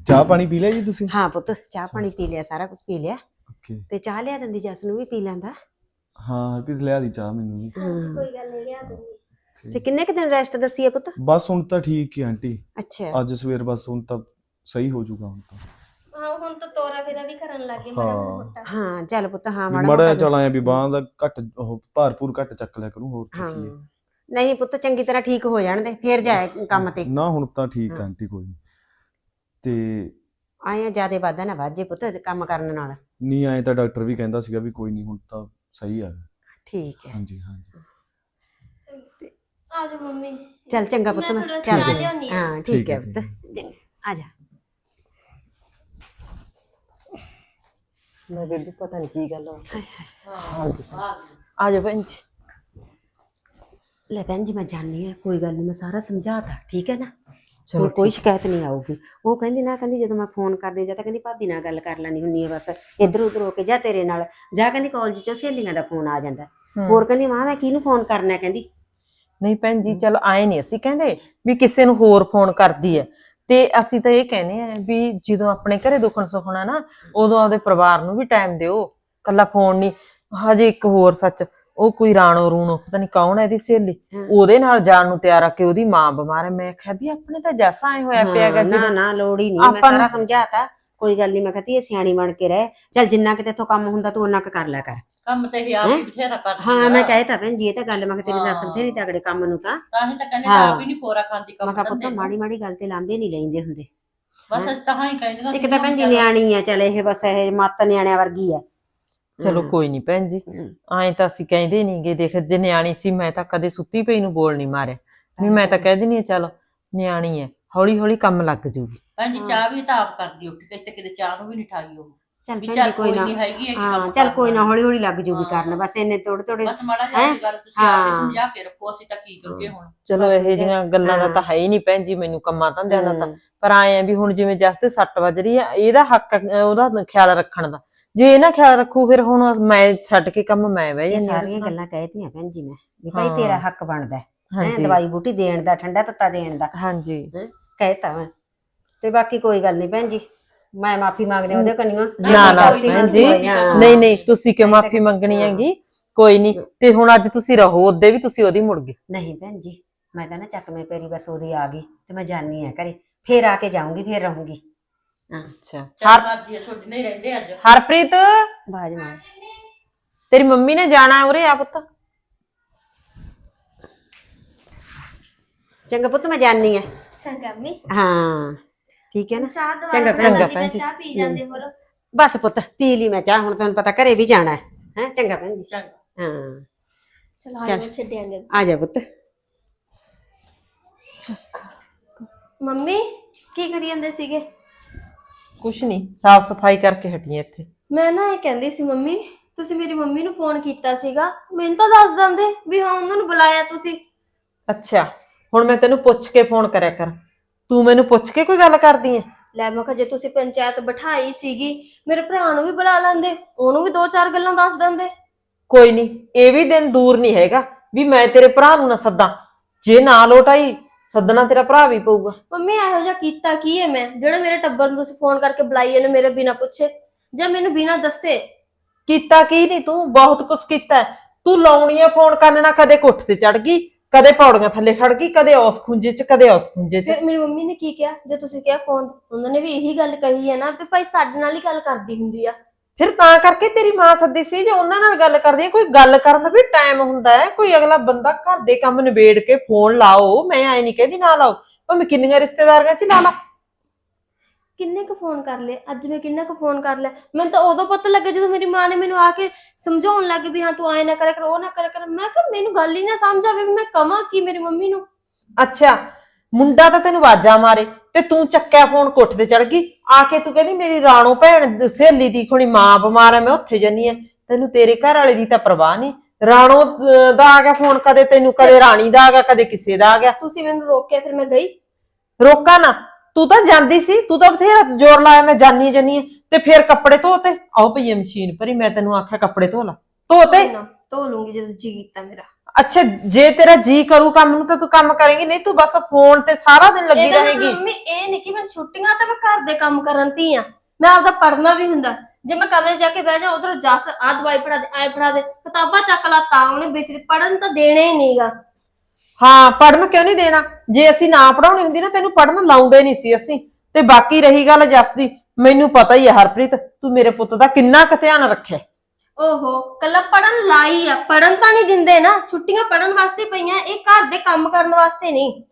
ਚਾਹ ਪਾਣੀ ਪੀ ਲਿਆ ਜੀ ਤੁਸੀਂ? ਹਾਂ ਪੁੱਤ ਚਾਹ ਪਾਣੀ ਪੀ ਲਿਆ ਸਾਰਾ ਕੁਝ ਪੀ ਲਿਆ। ਓਕੇ। ਤੇ ਚਾਹ ਲਿਆ ਦਿੰਦੀ ਜਸ ਨੂੰ ਵੀ ਪੀ ਲੈਂਦਾ। ਹਾਂ ਹਰਪ੍ਰੀਤ ਲਿਆ ਦੀ ਚਾਹ ਮੈਨੂੰ ਵੀ। ਕੋਈ ਗੱਲ ਨਹੀਂ ਲਿਆ ਦੂੰਗੀ ਠੀਕ। ਤੇ ਕਿੰਨੇ ਕੁ ਦਿਨ ਰੈਸਟ ਦੱਸੀ ਹੈ ਪੁੱਤ? ਬਸ ਹੁਣ ਤਾਂ ਠੀਕ ਹੀ ਆਂਟੀ। ਅੱਛਾ। ਅੱਜ ਸਵੇਰ ਬਸ ਹੁਣ ਤਾਂ ਸਹੀ ਹੋ ਜਾਊਗਾ ਹੁਣ ਤਾਂ। ਹਾਂ ਹੁਣ ਤਾਂ ਤੋਰਾ ਫੇਰਾ ਵੀ ਕਰਨ ਲੱਗ ਗਏ ਹਾਂ। ਮਾੜਾ ਮੋਟਾ। ਹਾਂ ਚੱਲ ਪੁੱਤ ਹਾਂ ਮਾੜਾ ਮੜਾ ਮੋਟਾ। ਚਲ ਆਇਆ ਵੀ ਬਾਹਾਂ ਦਾ ਘੱਟ ਉਹ ਭਾਰਪੂਰ ਘੱਟ ਚੱਕ ਲਿਆ ਕਰੂੰ ਹੋਰ ਤਾਂ ਹਾਂ ਕੀ ਹੈ। ਨਹੀਂ ਪੁੱਤ ਚੰਗੀ ਤਰ੍ਹਾਂ ਠੀਕ ਹੋ ਜਾਣ ਦੇ ਫੇਰ ਜਾਏ ਕੰਮ ਤੇ। ਨਾ ਹੁਣ ਤਾਂ ਠੀਕ ਆ ਹਾਂ। ਆਂਟੀ ਕੋਈ ਨੀ। ਤੇ ਆਇਆ ਜਿਆਦੇ ਵਾਧਾ ਨਾ ਵਾਜੇ ਪੁੱਤ ਕੰਮ ਕਰਨ ਨਾਲ। ਨਹੀਂ ਆਏ ਤਾਂ ਡਾਕਟਰ ਵੀ ਕਹਿੰਦਾ ਸੀਗਾ ਵੀ ਕੋਈ ਨਹੀਂ ਹੁਣ ਤਾਂ ਸਹੀ ਆ। ਠੀਕ ਹੈ। ਹਾਂਜੀ ਹਾਂਜੀ। ਆ ਜਾ ਮੰਮੀ। ਚੱਲ ਚੰਗਾ ਪੁੱਤ ਮੈਂ ਮੈਂ ਥੋੜ੍ਹਾ ਚੱਲ ਚਾਹ ਲਿਆਉਣੀ ਆ। ਹਾਂ ਠੀਕ ਠੀਕ ਹੈ ਹੈ, ਪੁੱਤ ਚੰਗਾ, ਆ ਜਾ। ਮੈਂ ਬੇਬੀ ਪਤਾ ਨਹੀਂ ਕੀ ਗੱਲ ਆ। ਆ ਜਾ ਭੈਣ ਜੀ। ਲੈ ਭੈਣ ਜੀ ਮੈਂ ਜਾਣੀ ਹੈ ਕੋਈ ਗੱਲ ਨਹੀਂ ਮੈਂ ਸਾਰਾ ਸਮਝਾਤਾ ਠੀਕ ਹੈ ਨਾ? ਚਲੋ ਕੋਈ ਕੋਈ ਸ਼ਿਕਾਇਤ ਨਹੀਂ ਆਊਗੀ। ਉਹ ਕਹਿੰਦੀ ਨਾ ਕਹਿੰਦੀ ਜਦੋਂ ਮੈਂ ਫੋਨ ਕਰਦੀ ਜਾਂ ਤਾਂ ਕਹਿੰਦੀ ਭਾਬੀ ਨਾਲ ਗੱਲ ਕਰ ਲੈਣੀ ਹੁੰਨੀ ਹੈ ਬਸ ਇੱਧਰ ਉੱਧਰ ਹੋ ਕੇ ਜਾਂ ਤੇਰੇ ਨਾਲ ਜਾਂ ਕਹਿੰਦੀ ਕਾਲਜ ਚੋਂ ਸਹੇਲੀਆਂ ਦਾ ਫੋਨ ਆ ਜਾਂਦਾ। ਹੋਰ ਕਹਿੰਦੀ ਮਾਂ ਮੈਂ ਕਿਹਨੂੰ ਫੋਨ ਕਰਨਾ ਹੈ?" ਕਹਿੰਦੀ। ਨਹੀਂ ਭੈਣ ਜੀ ਚਲ ਆਏ ਨਹੀਂ ਅਸੀਂ ਕਹਿੰਦੇ ਵੀ ਕਿਸੇ ਨੂੰ ਹੋਰ ਫੋਨ ਕਰਦੀ ਹੈ। ਤੇ ਅਸੀਂ ਤਾਂ ਇਹ ਕਹਿੰਦੇ ਆ ਵੀ ਜਦੋਂ ਆਪਣੇ ਘਰੇ ਦੁੱਖਣ ਸੁਖਣਾ ਨਾ ਉਦੋਂ ਆਪਦੇ ਪਰਿਵਾਰ ਨੂੰ ਵੀ ਟਾਈਮ ਦਿਓ। ਕੱਲਾ ਫੋਨ ਨਹੀਂ ਹਜੇ ਇੱਕ ਹੋਰ ਸੱਚ ਉਹ ਕੋਈ ਰਾਣੋ ਰੂਣੋ ਪਤਾ ਨਹੀਂ ਕੌਣ ਹੈ ਇਹਦੀ ਸਹੇਲੀ। ਉਹਦੇ ਨਾਲ ਜਾਣ ਨੂੰ ਤਿਆਰ ਆ ਕਿ ਉਹਦੀ ਮਾਂ ਬਿਮਾਰ ਹੈ ਮੈਂ ਕਿਹਾ ਵੀ ਆਪਣੇ ਤਾਂ ਜੈਸਾ ਆਏ ਹੋਇਆ ਪਿਆਗਾ ਜੀ ਨਾ ਨਾ ਲੋੜ ਹੀ ਨਹੀਂ ਮੈਂ ਸਾਰਾ ਸਮਝਾਤਾ। ਕੋਈ ਗੱਲ ਨਹੀਂ ਮੈਂ ਕਹਤੀ ਇਹ ਸਿਆਣੀ ਬਣ ਕੇ ਰਹਿ। ਚੱਲ ਜਿੰਨਾ ਕਿਤੇ ਇੱਥੋਂ ਕੰਮ ਹੁੰਦਾ ਤੂੰ ਉਹਨਾਂ ਕੁ ਕਰ ਲਿਆ ਕਰ। ਕੰਮ ਤੇ ਹੀ ਆਪ ਹੀ ਬਥੇਰਾ ਕਰਦੀ ਹਾਂ। ਮੈਂ ਕਹਿਤਾ ਭੈਣ ਜੀ ਇਹ ਤਾਂ ਗੱਲ ਮੈਂ ਕਿਹਾ ਤੇਰੀ ਸੱਸ। ਬਥੇਰੀ ਤਗੜੇ ਕੰਮ ਨੂੰ ਤਾਂ। ਤਾਂ ਹੀ ਤਾਂ ਕਹਿੰਦੇ। ਆਪ ਹੀ। ਨਹੀਂ ਪੋਰਾ ਖਾਂਦੀ ਕੰਮ ਮੈਂ ਕਿਹਾ ਪੁੱਤ ਨੂੰ। ਮਾੜੀ ਮਾੜੀ ਗੱਲ ਤੇ ਲਾਂਬੇ ਨਹੀਂ ਲੈਂਦੇ ਹੁੰਦੇ। ਬਸ ਅਸੀਂ ਤਾਂ ਹਾਂ ਹੀ ਕਹਿੰਦੀਆਂ ਇੱਕ ਤਾਂ ਭੈਣ ਜੀ ਨਿਆਣੀ ਆ ਚੱਲ ਇਹ ਬਸ ਇਹ ਮੱਤ ਨਿਆਣਿਆਂ ਵਰਗੀ ਆ। ਚਲੋ ਕੋਈ ਨਹੀਂ ਭੈਣ ਜੀ ਐਂ ਤਾਂ ਅਸੀਂ ਕਹਿੰਦੇ ਨਹੀਂਗੇ ਦੇਖ ਜੇ ਨਿਆਣੀ ਸੀ ਮੈਂ ਤਾਂ ਕਦੇ ਸੁੱਤੀ ਪਈ ਨੂੰ ਬੋਲ ਨਹੀਂ ਮਾਰਿਆ। ਵੀ ਮੈਂ ਤਾਂ ਕਹਿ ਦਿੰਦੀ ਆ ਚਲ ਨਿਆਣੀ ਹੈ ਹੌਲੀ ਹੌਲੀ ਕੰਮ ਲੱਗ ਜੂਗੀ ਭੈਣ ਜੀ ਚਾਹ ਵੀ ਤਾਂ ਆਪ ਕਰਦੀ ਉੱਠ ਕੇ ਤੇ ਕਿਤੇ ਚਾਹ ਨੂੰ ਵੀ ਨਹੀਂ ਠਾਈ ਉਹ ਚੱਲ ਵੀ ਚੱਲ ਕੋਈ ਨਾ। ਨਹੀਂ ਹੈਗੀ ਹੈਗੀ ਹਾਂ ਕੰਮ ਚੱਲ ਕੋਈ ਨਾ। ਹੌਲੀ ਹੌਲੀ ਲੱਗ ਜੂਗੀ। ਕਰਨ ਬਸ ਇਹਨੇ ਥੋੜੇ ਥੋੜੇ ਬਸ ਮਾੜਾ ਜਿਹਾ ਗੱਲ ਤੁਸੀਂ ਆਪੇ ਹਾਂ। ਸਮਝਾ ਕੇ ਰੱਖੋ ਅਸੀਂ ਤਾਂ ਕੀ ਕਰੀਏ ਹੁਣ? ਚਲੋ ਇਹ ਜੇ- ਜਿਹੀਆਂ ਗੱਲਾਂ ਦਾ। ਤਾਂ ਹੈ। ਹੀ ਨਹੀਂ ਭੈਣ ਜੀ ਮੈਨੂੰ ਕੰਮਾਂ ਤਾਂ ਦੇਣਾ ਤਾਂ। ਪਰ ਆਏ ਆ ਵੀ ਹੁਣ ਜਿਵੇਂ ਜਸ ਤੇ ਸੱਟ ਵੱਜ ਰਹੀ ਆ ਇਹਦਾ ਹੱਕ ਉਹਦਾ ਖਿਆਲ ਰੱਖਣ ਦਾ। ਜੇ ਇਹ ਨਾ ਖਿਆਲ ਰੱਖੂ ਫਿਰ ਹੁਣ ਮੈਂ ਛੱਡ ਕੇ ਕੰਮ ਮੈਂ ਬਹਿ ਇਹ ਜਾਂਦੀ ਸਾਰੀਆਂ ਗੱਲਾਂ ਕਹਿਤੀਆਂ ਭੈਣ ਜੀ ਮੈਂ ਵੀ ਭਾਈ। ਤੇਰਾ ਹੱਕ ਬਣਦਾ ਹੈ। ਦਵਾਈ ਬੂਟੀ ਦੇਣ ਦਾ ਠੰਡਾ ਤੱਤਾ ਦੇਣ ਦਾ। ਹਾਂਜੀ। ਕਹਿਤਾ ਮੈਂ। ਤੇ ਬਾਕੀ ਕੋਈ ਗੱਲ ਨਹੀਂ ਭੈਣ ਜੀ। ਮੈਂ ਮਾਫੀ ਮੰਗਦੇ ਉਹਦੇ ਕੰਨਿਓ ਨਾ ਨਾ ਭੈਣ ਜੀ। ਨਹੀਂ ਨਹੀਂ ਤੁਸੀਂ ਕਿਉਂ ਮਾਫੀ ਮੰਗਣੀ। ਹੈਗੀ? ਕੋਈ ਨਹੀਂ ਤੇ ਹੁਣ ਅੱਜ ਤੁਸੀਂ ਰਹੋ ਉਹਦੇ ਵੀ ਤੁਸੀਂ ਉਹਦੀ ਮੁੜ ਗਏ। ਨਹੀਂ ਭੈਣ ਜੀ ਮੈਂ ਤਾਂ ਨਾ ਚੱਕਵੇਂ ਪੈਰੀ ਬਸ ਉਹਦੀ ਆ ਗਈ ਤੇ ਮੈਂ ਜਾਣੀ ਆ ਘਰੇ। ਫੇਰ ਆ ਕੇ ਜਾਊਂਗੀ ਫੇਰ ਰਹੂੰਗੀ। ਅੱਛਾ। ਚੱਲ ਮਰਜ਼ੀ ਹੈ ਤੁਹਾਡੀ ਨਹੀਂ ਰਹਿੰਦੇ ਅੱਜ। ਹਰਪ੍ਰੀਤ! ਬਾਜ ਮਾਰ। ਤੇਰੀ ਮੰਮੀ ਨੇ ਜਾਣਾ ਉਰੇ ਆ ਪੁੱਤ। ਚੰਗਾ ਪੁੱਤ ਮੈਂ ਜਾਣੀ ਆ ਚੰਗਾ ਮੰਮੀ। ਹਾਂ ਠੀਕ ਹੈ ਨਾ? ਚਾਹ ਦਵਾ ਚੰਗਾ ਲਈ, ਮੈਂ ਭੈਣ ਜੀ। ਚਾਹ ਪੀ ਜਾਂਦੇ ਹੋਰ। ਬਸ ਪੁੱਤ ਪੀ ਲਈ ਮੈਂ ਚਾਹ ਹੁਣ ਤੁਹਾਨੂੰ ਪਤਾ ਘਰੇ ਵੀ ਜਾਣਾ ਹੈ। ਹੈ ਚੰਗਾ ਭੈਣ ਜੀ। ਚੰਗਾ। ਹਾਂ। ਚਲ ਚੱਲ। ਛੱਡਿਆਂਗੇ ਆ ਜਾ ਪੁੱਤ। ਮੰਮੀ ਕੀ ਕਰੀ ਜਾਂਦੇ ਸੀਗੇ? ਕੁਛ ਨਹੀਂ ਸਾਫ਼ ਸਫ਼ਾਈ ਕਰਕੇ ਹਟੀ ਹਾਂ ਇੱਥੇ। ਮੈਂ ਨਾ ਇਹ ਕਹਿੰਦੀ ਸੀ ਮੰਮੀ ਤੁਸੀਂ ਮੇਰੀ ਮੰਮੀ ਨੂੰ ਫੋਨ ਕੀਤਾ ਸੀਗਾ। ਮੈਨੂੰ ਤਾਂ ਦੱਸ ਦਿੰਦੇ ਵੀ ਹਾਂ ਉਹਨਾਂ ਨੂੰ ਬੁਲਾਇਆ ਤੁਸੀਂ। ਅੱਛਾ। ਹੁਣ ਮੈਂ ਤੈਨੂੰ ਪੁੱਛ ਕੇ ਫੋਨ ਕਰਿਆ ਕਰ। ਤੂੰ ਮੈਨੂੰ ਪੁੱਛ ਕੇ ਕੋਈ ਗੱਲ ਕਰਦੀ ਹੈ ਲੈ ਮੈਂ ਕਿਹਾ ਜੇ ਤੁਸੀਂ ਪੰਚਾਇਤ ਬਿਠਾਈ ਸੀਗੀ ਮੇਰੇ ਭਰਾ ਨੂੰ ਵੀ ਬੁਲਾ ਲੈਂਦੇ ਉਹਨੂੰ ਵੀ ਦੋ ਚਾਰ ਗੱਲਾਂ ਦੱਸ ਦਿੰਦੇ। ਕੋਈ ਨਹੀਂ ਇਹ ਵੀ ਦਿਨ ਦੂਰ ਨਹੀਂ ਹੈਗਾ ਵੀ ਮੈਂ ਤੇਰੇ ਭਰਾ ਨੂੰ ਨਾ ਸੱਦਾਂ। ਜੇ ਨਾ ਲੋਟ ਆਈ ਸੱਦਣਾ ਤੇਰਾ ਭਰਾ ਵੀ ਪਊਗਾ। ਮੰਮੀ ਇਹੋ ਜਿਹਾ ਕੀਤਾ ਕੀ ਹੈ ਮੈਂ? ਜਿਹੜਾ ਮੇਰੇ ਟੱਬਰ ਨੂੰ ਤੁਸੀਂ ਫੋਨ ਕਰਕੇ ਬੁਲਾਈ ਇਹਨੇ ਮੇਰੇ ਬਿਨਾ ਪੁੱਛੇ। ਜਾਂ ਮੈਨੂੰ ਬਿਨਾ ਦੱਸੇ। ਕੀਤਾ ਕੀ ਨਹੀਂ ਤੂੰ? ਬਹੁਤ ਕੁਛ ਕੀਤਾ। ਹੈ। ਤੂੰ ਲਾਉਣੀ ਆ ਫੋਨ ਕਰਨ ਨਾਲ ਕਦੇ ਕੋਠ ਤੇ ਚੜ ਗਈ। ਕਦੇ ਪੌੜੀਆਂ ਥੱਲੇ ਖੜ ਗਈ ਕਦੇ ਉਸ ਖੁੰਝੇ 'ਚ ਕਦੇ ਉਸ ਖੁੰਝੇ 'ਚ। ਫਿਰ ਮੇਰੀ ਮੰਮੀ ਨੇ ਕੀ ਕਿਹਾ? ਜੇ ਤੁਸੀਂ ਕਿਹਾ ਫੋਨ ਉਹਨਾਂ ਨੇ ਵੀ ਇਹੀ ਗੱਲ ਕਹੀ ਹੈ ਨਾ ਵੀ ਭਾਈ ਸਾਡੇ ਨਾਲ ਹੀ ਗੱਲ ਕਰਦੀ ਹੁੰਦੀ ਆ। ਫਿਰ ਤਾਂ ਕਰਕੇ ਤੇਰੀ ਮਾਂ ਸੱਦੀ ਸੀ ਜੇ ਉਹਨਾਂ ਨਾਲ ਗੱਲ ਕਰਦੀ ਹੈ ਕੋਈ ਗੱਲ ਕਰਨ ਦਾ ਵੀ ਟਾਈਮ ਹੁੰਦਾ ਹੈ ਕੋਈ ਅਗਲਾ ਬੰਦਾ ਘਰ ਦੇ ਕੰਮ ਨਿਬੇੜ ਕੇ ਫੋਨ ਲਾਓ ਮੈਂ ਐ ਨਹੀਂ ਕਹਿੰਦੀ ਨਾ ਲਾਓ ਭਾਵੇਂ ਕਿੰਨੀਆਂ ਰਿਸ਼ਤੇਦਾਰੀਆਂ 'ਚ ਹੀ ਲਾ ਲਾ। ਕਿੰਨੇ ਕੁ ਫੋਨ ਕਰ ਲਏ? ਅੱਜ ਮੈਂ ਕਿੰਨਾ ਕੁ ਫੋਨ ਕਰ ਲਿਆ? ਮੈਨੂੰ ਤਾਂ ਉਦੋਂ ਪਤਾ ਲੱਗਾ ਜਦੋਂ ਮੇਰੀ ਮਾਂ ਨੇ ਮੈਨੂੰ ਆ ਕੇ ਸਮਝਾਉਣ ਲੱਗ ਵੀ ਹਾਂ ਤੂੰ ਐ ਨਾ ਕਰਿਆ ਕਰ ਉਹ ਨਾ ਕਰਿਆ ਕਰ। ਮੈਂ ਕਿਹਾ ਮੈਨੂੰ ਗੱਲ ਹੀ ਨਾ ਸਮਝ ਆਵੇ ਵੀ ਮੈਂ ਕਵਾਂ ਕੀ ਮੇਰੀ ਮੰਮੀ ਨੂੰ। ਅੱਛਾ ਮੁੰਡਾ ਤਾਂ ਤੈਨੂੰ ਆਵਾਜ਼ਾਂ ਮਾਰੇ ਤੇ ਤੂੰ ਚੱਕਿਆ ਫੋਨ ਕੋਠੇ ਤੇ ਚੜ ਗਈ। ਆ ਕੇ ਤੂੰ ਕਹਿੰਦੀ ਮੇਰੀ ਰਾਣੋ ਭੈਣ ਸਹੇਲੀ ਦੀ ਖੁਣੀ ਮਾਂ ਬਿਮਾਰ ਹੈ ਮੈਂ ਉੱਥੇ ਜਾਨੀ ਆ। ਤੈਨੂੰ ਤੇਰੇ ਘਰ ਵਾਲੇ ਦੀ ਤਾਂ ਪਰਵਾਹ ਨਹੀਂ। ਰਾਣੋ ਦਾ ਆ ਗਿਆ ਫੋਨ ਕਦੇ ਤੈਨੂੰ ਕਦੇ ਰਾਣੀ ਦਾ ਆ ਗਿਆ ਕਦੇ ਕਿਸੇ ਦਾ ਆ ਗਿਆ। ਤੁਸੀਂ ਮੈਨੂੰ ਰੋਕਿਆ ਫਿਰ ਮੈਂ ਗਈ। ਰੋਕਾ ਨਾ। ਤੂੰ ਤਾਂ ਜਾਂਦੀ ਸੀ ਤੂੰ ਤਾਂ ਬਥੇਰਾ ਜ਼ੋਰ ਲਾਇਆ ਮੈਂ ਜਾਨੀ ਜਾਨੀ। ਤੇ ਫਿਰ ਕੱਪੜੇ ਧੋਤੇ? ਆਓ ਭਈਏ ਮਸ਼ੀਨ ਭਰੀ ਮੈਂ ਤੈਨੂੰ ਆਖਿਆ ਕੱਪੜੇ ਧੋ ਲਾ। ਧੋਤੇ? ਨਾ, ਧੋ ਲੂੰਗੀ ਜਦੋਂ ਜੀ ਕੀਤਾ ਮੇਰਾ। ਅੱਛਾ ਜੇ ਤੇਰਾ ਜੀ ਕਰੂ ਕੰਮ ਨੂੰ ਤਾਂ ਤੂੰ ਕੰਮ ਕਰੇਂਗੀ ਨਹੀਂ ਤੂੰ ਬਸ ਫੋਨ ਤੇ ਸਾਰਾ ਦਿਨ ਲੱਗੀ ਇਹਦਾ ਮਤਲਬ ਰਹੇਗੀ। ਮੰਮੀ ਇਹ ਨਹੀਂ ਕਿ ਮੈਂ ਛੁੱਟੀਆਂ ਤੇ ਮੈਂ ਘਰ ਦੇ ਕੰਮ ਕਰਨ ਤੀ ਆ। ਮੈਂ ਆਪਦਾ ਪੜਨਾ ਵੀ ਹੁੰਦਾ। ਜੇ ਮੈਂ ਕਮਰੇ ਜਾ ਕੇ ਬਹਿ ਜਾ ਉਧਰ ਜੱਸ ਆ ਦਵਾਈ ਫੜਾ ਦੇ ਐ ਫੜਾ ਦੇ ਕਿਤਾਬਾਂ ਚੱਕ ਲਾ ਤਾਂ ਉਹਨੇ ਵਿੱਚ ਪੜਨ ਤਾਂ ਦੇਣਾ ਹੀ ਨਹੀਂਗਾ ਹਾਂ ਪੜਨ ਕਿਉਂ ਨਹੀਂ ਦੇਣਾ? ਜੇ ਅਸੀਂ ਨਾ ਪੜਾਉਣੀ ਹੁੰਦੀ ਨਾ ਤੈਨੂੰ ਪੜਨ ਲਾਉਂਦੇ ਨਹੀਂ ਸੀ ਅਸੀਂ। ਤੇ ਬਾਕੀ ਰਹੀ ਗੱਲ ਜਸ ਦੀ ਮੈਨੂੰ ਪਤਾ ਹੀ ਹੈ ਹਰਪ੍ਰੀਤ ਤੂੰ ਮੇਰੇ ਪੁੱਤ ਦਾ ਕਿੰਨਾ ਕੁ ਧਿਆਨ ਰੱਖਿਆ। ਓਹੋ ਕੱਲਾ ਪੜਨ ਲਾਈ ਆ। ਪੜਨ ਤਾਂ ਨਹੀਂ ਦਿੰਦੇ ਨਾ। ਛੁੱਟੀਆਂ ਪੜਨ ਵਾਸਤੇ ਪਈਆਂ ਇਹ ਘਰ ਦੇ ਕੰਮ ਕਰਨ ਵਾਸਤੇ ਨਹੀਂ।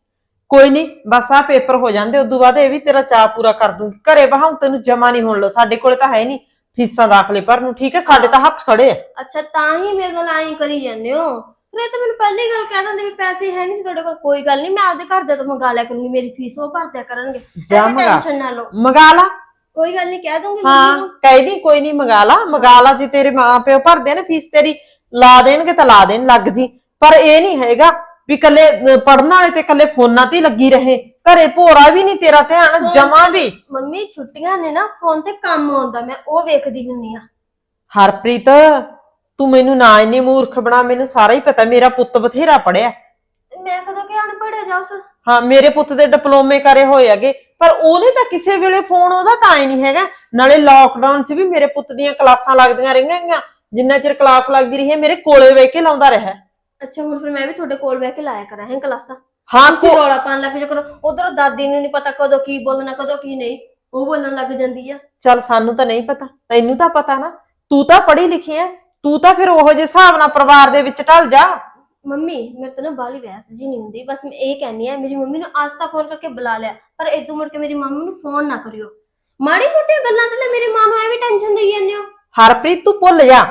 ਕੋਈ ਨਹੀਂ ਬਸ ਆ ਪੇਪਰ ਹੋ ਜਾਂਦੇ ਉਦੋਂ ਬਾਅਦ ਇਹ ਵੀ ਤੇਰਾ ਚਾਹ ਪੂਰਾ ਕਰ ਦੂੰਗੀ। ਘਰੇ ਬਹਾਉ ਤੈਨੂੰ ਜਮਾ ਨਹੀਂ ਹੋਣ ਲੋ ਸਾਡੇ ਕੋਲੇ ਤਾਂ ਹੈ ਨਹੀਂ। ਫੀਸਾਂ ਦਾਖਲੇ ਭਰਨ ਨੂੰ ਠੀਕ ਹੈ? ਸਾਡੇ ਤਾਂ ਹੱਥ ਖੜੇ ਆ। ਅੱਛਾ ਤਾਂ ਹੀ ਮੇਰੇ ਨਾਲ ਐਂ ਕਰੀ ਜਾਂਦੇ ਹੋ। ਫਿਰ ਇਹ ਤਾਂ ਮੈਨੂੰ ਪਹਿਲੀ ਗੱਲ ਕਹਿ ਦਿੰਦੇ ਵੀ ਪੈਸੇ ਹੈ ਨਹੀਂ ਸੀ ਤੁਹਾਡੇ ਕੋਲ। ਕੋਈ ਗੱਲ ਨਹੀਂ ਮੈਂ ਆਪਦੇ ਘਰ ਦੇ ਤੋਂ ਮੰਗਾ ਲਿਆ ਕਰੂੰਗੀ ਮੇਰੀ ਫੀਸ ਉਹ ਭਰ ਦਿਆ ਕਰਨਗੇ। ਜਾ ਐਵੇਂ ਮੰਗਾ। ਟੈਨਸ਼ਨ ਨਾ ਲਓ। ਮੰਗਾ ਲਾ। ਕੋਈ ਗੱਲ ਨਹੀਂ ਕਹਿ ਦੂੰਗੀ ਮੰਮੀ ਹਾਂ ਨੂੰ ਕਹਿਦੀ ਕੋਈ ਨਹੀਂ ਮੰਗਾ ਲਾ। ਮੰਗਾ ਲਾ ਜੇ ਤੇਰੇ ਮਾਂ ਪਿਓ ਭਰਦੇ ਆ ਨਾ ਫੀਸ ਤੇਰੀ ਲਾ ਦੇਣਗੇ ਤਾਂ ਲਾ ਦੇਣ ਲੱਗ ਜੀ। ਪਰ ਇਹ ਨਹੀਂ ਹੈਗਾ ਵੀ ਕੱਲੇ ਪੜਨ ਵਾਲੇ ਤੇ ਕੱਲੇ ਫੋਨਾਂ ਤੇ ਹੀ ਲੱਗੀ ਰਹੇ। ਘਰੇ ਭੋਰਾ ਵੀ ਨਹੀਂ ਤੇਰਾ ਧਿਆਨ ਜਮਾ ਵੀ। ਮੰਮੀ ਛੁੱਟੀਆਂ ਨੇ ਨਾ ਫੋਨ ਤੇ ਕੰਮ ਆਉਂਦਾ ਮੈਂ ਉਹ ਵੇਖਦੀ ਹੁੰਨੀ ਆ ਹਰਪ੍ਰੀਤ ਤੂੰ ਮੈਨੂੰ ਨਾ ਇੰਨੀ ਮੂਰਖ ਬਣਾ ਮੈਨੂੰ ਸਾਰਾ ਹੀ ਪਤਾ ਮੇਰਾ ਪੁੱਤ ਬਥੇਰਾ ਪੜਿਆ ਮੈਂ ਕਦੋਂ ਕਿ ਅਨਪੜ੍ਹ ਜਾਸ? ਹਾਂ ਮੇਰੇ ਪੁੱਤ ਦੇ ਡਿਪਲੋਮੇ ਕਰੇ ਹੋਏ ਹੈਗੇ ਪਰ ਉਹਨੇ ਤਾਂ ਕਿਸੇ ਵੇਲੇ ਫੋਨ ਉਹਦਾ ਤਾਂ ਹੀ ਨਹੀਂ ਹੈਗਾ। ਨਾਲੇ ਲਾਕਡਾਊਨ 'ਚ ਵੀ ਮੇਰੇ ਪੁੱਤ ਦੀਆਂ ਕਲਾਸਾਂ ਲੱਗਦੀਆਂ ਰਹੀਆਂ ਜਿੰਨਾ ਚਿਰ ਕਲਾਸ ਲੱਗਦੀ ਰਹੀ ਹੈ ਮੇਰੇ ਕੋਲੇ ਬਹਿ ਕੇ ਲਾਉਂਦਾ ਰਿਹਾ। ਅੱਛਾ ਹੁਣ ਫਿਰ ਮੈਂ ਵੀ ਤੁਹਾਡੇ ਕੋਲ ਬਹਿ ਕੇ ਲਾਇਆ ਕਰਾਂ ਹੈ ਕਲਾਸਾਂ। ਹਾਂ ਤੁਸੀਂ ਕੋ- ਰੌਲਾ ਪਾਣ ਲੱਗ ਜਾ ਕਰੋ। ਉਧਰ ਦਾਦੀ ਨੂੰ ਨਹੀਂ ਪਤਾ ਕਦੋਂ ਕੀ ਬੋਲਣਾ ਕਦੋਂ ਕੀ ਨਹੀਂ। ਉਹ ਬੋਲਣ ਲੱਗ ਜਾਂਦੀ ਆ। ਚੱਲ ਸਾਨੂੰ ਤਾਂ ਨਹੀਂ ਪਤਾ ਤੈਨੂੰ ਤਾਂ ਪਤਾ ਨਾ ਤੂੰ ਤਾਂ ਪੜ੍ਹੀ ਲਿਖੀ ਐ। ਤੂੰ ਤਾਂ ਫਿਰ ਉਹੋ ਜਿਹੇ ਹਿਸਾਬ ਨਾਲ ਪਰਿਵਾਰ ਦੇ ਵਿੱਚ ਢਲ ਜਾ। ਮੰਮੀ ਮੇਰੇ ਤੋਂ ਨਾ ਬਾਲੀ ਵੈਸ ਜੀ ਨਹੀਂ ਹੁੰਦੀ। ਬਸ ਮੈਂ ਇਹ ਕਹਿੰਨੀ ਆ ਮੇਰੀ ਮੰਮੀ ਨੂੰ ਤੱਕ ਫੋਨ ਕਰਕੇ ਬੁਲਾ ਲਿਆ। ਪਰ ਇਦੋਂ ਮੁੜ ਕੇ ਮੇਰੀ ਮੰਮੀ ਨੂੰ ਫੋਨ ਨਾ ਕਰਿਓ। ਮਾੜੀ ਮੋਟੀਆਂ ਗੱਲਾਂ ਤੇ ਨਾ ਮੇਰੀ ਮਾਂ ਨੂੰ ਐਵੇਂ ਟੈਨਸ਼ਨ ਦੇਈ ਜਾਂਦੇ ਹੋ। ਹਰਪ੍ਰੀਤ ਤੂੰ ਭੁੱਲ ਜਾ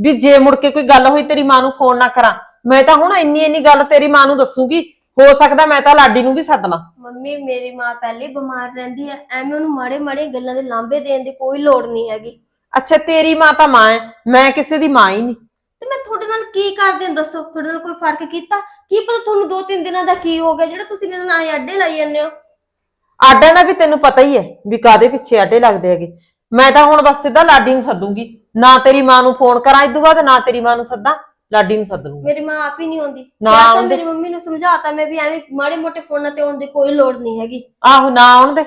ਵੀ ਜੇ ਮੁੜ ਕੇ ਕੋਈ ਗੱਲ ਹੋਈ ਤੇਰੀ ਮਾਂ ਨੂੰ ਫੋਨ ਨਾ ਕਰਾਂ। ਮੈਂ ਤਾਂ ਹੁਣ ਇੰਨੀ ਇੰਨੀ ਗੱਲ ਤੇਰੀ ਮਾਂ ਨੂੰ ਦੱਸੂਗੀ। ਹੋ ਸਕਦਾ ਮੈਂ ਤਾਂ ਲਾਡੀ ਨੂੰ ਵੀ ਸੱਦ ਲਾਂ। ਮੰਮੀ ਮੇਰੀ ਮਾਂ ਪਹਿਲੇ ਬਿਮਾਰ ਰਹਿੰਦੀ ਹੈ। ਐਵੇਂ ਉਹਨੂੰ ਮਾੜੇ ਮਾੜੇ ਗੱਲਾਂ ਦੇ ਲਾਂਬੇ ਦੇਣ ਦੀ ਕੋਈ ਲੋੜ ਨਹੀਂ ਹੈਗੀ। ਅੱਛਾ ਤੇਰੀ ਮਾਂ ਤਾਂ ਮਾਂ ਹੈ ਮੈਂ ਕਿਸੇ ਦੀ ਮਾਂ ਹੀ ਨਹੀਂ। ਤੇ ਮੈਂ ਤੁਹਾਡੇ ਨਾਲ ਕੀ ਕਰਦੇ ਹਾਂ ਦੱਸੋ ਤੁਹਾਡੇ ਨਾਲ ਕੋਈ ਫ਼ਰਕ ਕੀਤਾ? ਕੀ ਪਤਾ ਤੁਹਾਨੂੰ ਦੋ ਤਿੰਨ ਦਿਨਾਂ ਦਾ ਕੀ ਹੋ ਗਿਆ ਜਿਹੜਾ ਤੁਸੀਂ ਮੇਰੇ ਨਾਲ ਆਏ ਅੱਡੇ ਲਾਈ ਜਾਂਦੇ ਹੋ? ਆਡਾਂ ਦਾ ਵੀ ਤੈਨੂੰ ਪਤਾ ਹੀ ਹੈ ਵੀ ਕਾਦੇ ਪਿੱਛੇ ਆਡੇ ਲੱਗਦੇ ਹੈਗੇ। ਮੈਂ ਤਾਂ ਹੁਣ ਬਸ ਸਿੱਧਾ ਲਾਡੀ ਨੂੰ ਸੱਦੂਗੀ। ਨਾ ਤੇਰੀ ਮਾਂ ਨੂੰ ਫੋਨ ਕਰਾਂ ਇਸ ਤੋਂ ਬਾਅਦ ਨਾ ਤੇਰੀ ਮਾਂ ਨੂੰ ਸੱਦਾਂ ਲਾਡੀ ਨੂੰ ਸੱਦ ਲੂੰਗੀ ਮੇਰੀ ਮਾਂ ਆਪ ਹੀ ਨਹੀਂ ਆਉਂਦੀ। ਨਾ ਕਿਹਾ ਤਾਂ ਆਉਂਦੇ। ਮੇਰੀ ਮੰਮੀ ਨੂੰ ਸਮਝਾਤਾ ਮੈਂ ਵੀ ਐਵੇਂ ਮਾੜੇ ਮੋਟੇ ਫੋਨਾਂ ਤੇ ਆਉਣ ਦੀ ਕੋਈ ਲੋੜ ਨਹੀਂ ਹੈਗੀ। ਆਹੋ ਨਾ ਆਉਣ ਦੇ।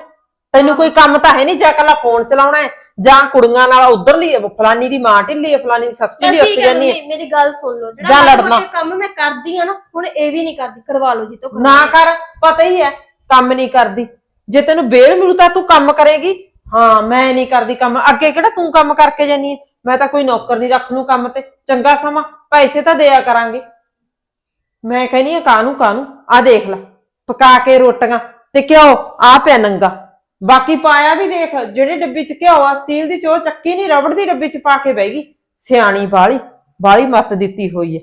ਤੈਨੂੰ ਕੋਈ ਕੰਮ ਤਾਂ ਹੈ ਨਹੀਂ ਜਾਂ ਕੱਲਾ ਫੋਨ ਚਲਾਉਣਾ ਹੈ ਜਾਂ ਕੁੜੀਆਂ ਨਾਲ ਉਧਰਲੀ ਫਲਾਨੀ ਦੀ ਮਾਂ ਢਿੱਲੀ ਹੈ ਫਲਾਨੀ ਦੀ ਸੱਸ ਢਿੱਲੀ ਹੈ ਜਾਨੀ ਹੈ ਮੇਰੀ ਗੱਲ ਸੁਣ ਲਓ ਜਾਂ ਜਿਹੜਾ ਮਾੜੇ ਲੜਨਾ। ਮੋਟੇ ਕੰਮ ਮੈਂ ਕਰਦੀ ਆ ਨਾ ਹੁਣ ਇਹ ਵੀ ਨਹੀਂ ਕਰਦੀ ਕਰਵਾ ਲਓ ਜੀ ਤੋਂ ਨਾ ਕਰ ਪਤਾ ਹੀ ਹੈ ਕੰਮ ਨਹੀਂ ਕਰਦੀ। ਜੇ ਤੈਨੂੰ ਬੇਲ ਮਿਲੂ ਤਾਂ ਤੂੰ ਕੰਮ ਕਰੇਗੀ। ਹਾਂ ਮੈਂ ਨਹੀਂ ਕਰਦੀ ਕੰਮ। ਅੱਗੇ ਕਿਹੜਾ ਤੂੰ ਕੰਮ ਕਰਕੇ ਜਾਨੀ ਹੈ ਮੈਂ ਤਾਂ ਕੋਈ ਨੌਕਰ ਨਹੀਂ ਰੱਖ ਨੂੰ ਕੰਮ ਤੇ। ਚੰਗਾ ਸਮਾਂ ਪੈਸੇ ਤਾਂ ਦਿਆ ਕਰਾਂਗੇ। ਮੈਂ ਕਹਿੰਨੀ ਆ ਕਾਹਨੂੰ ਕਾਹਨੂੰ? ਆ ਦੇਖ ਲੈ ਪਕਾ ਕੇ ਰੋਟੀਆਂ ਤੇ ਘਿਓ ਆ ਪਿਆ ਨੰਗਾ। ਬਾਕੀ ਪਾਇਆ ਵੀ ਦੇਖ, ਜਿਹੜੇ ਡੱਬੀ ਚ ਘਿਓ ਆ ਸਟੀਲ ਦੀ ਚੋ ਚੱਕੀ ਨਹੀਂ ਰਬੜ ਦੀ ਡੱਬੀ ਚ ਪਾ ਕੇ ਬਹਿ ਗਈ। ਸਿਆਣੀ ਬਾਲੀ ਬਾਲੀ ਮੱਤ ਦਿੱਤੀ ਹੋਈ ਏ।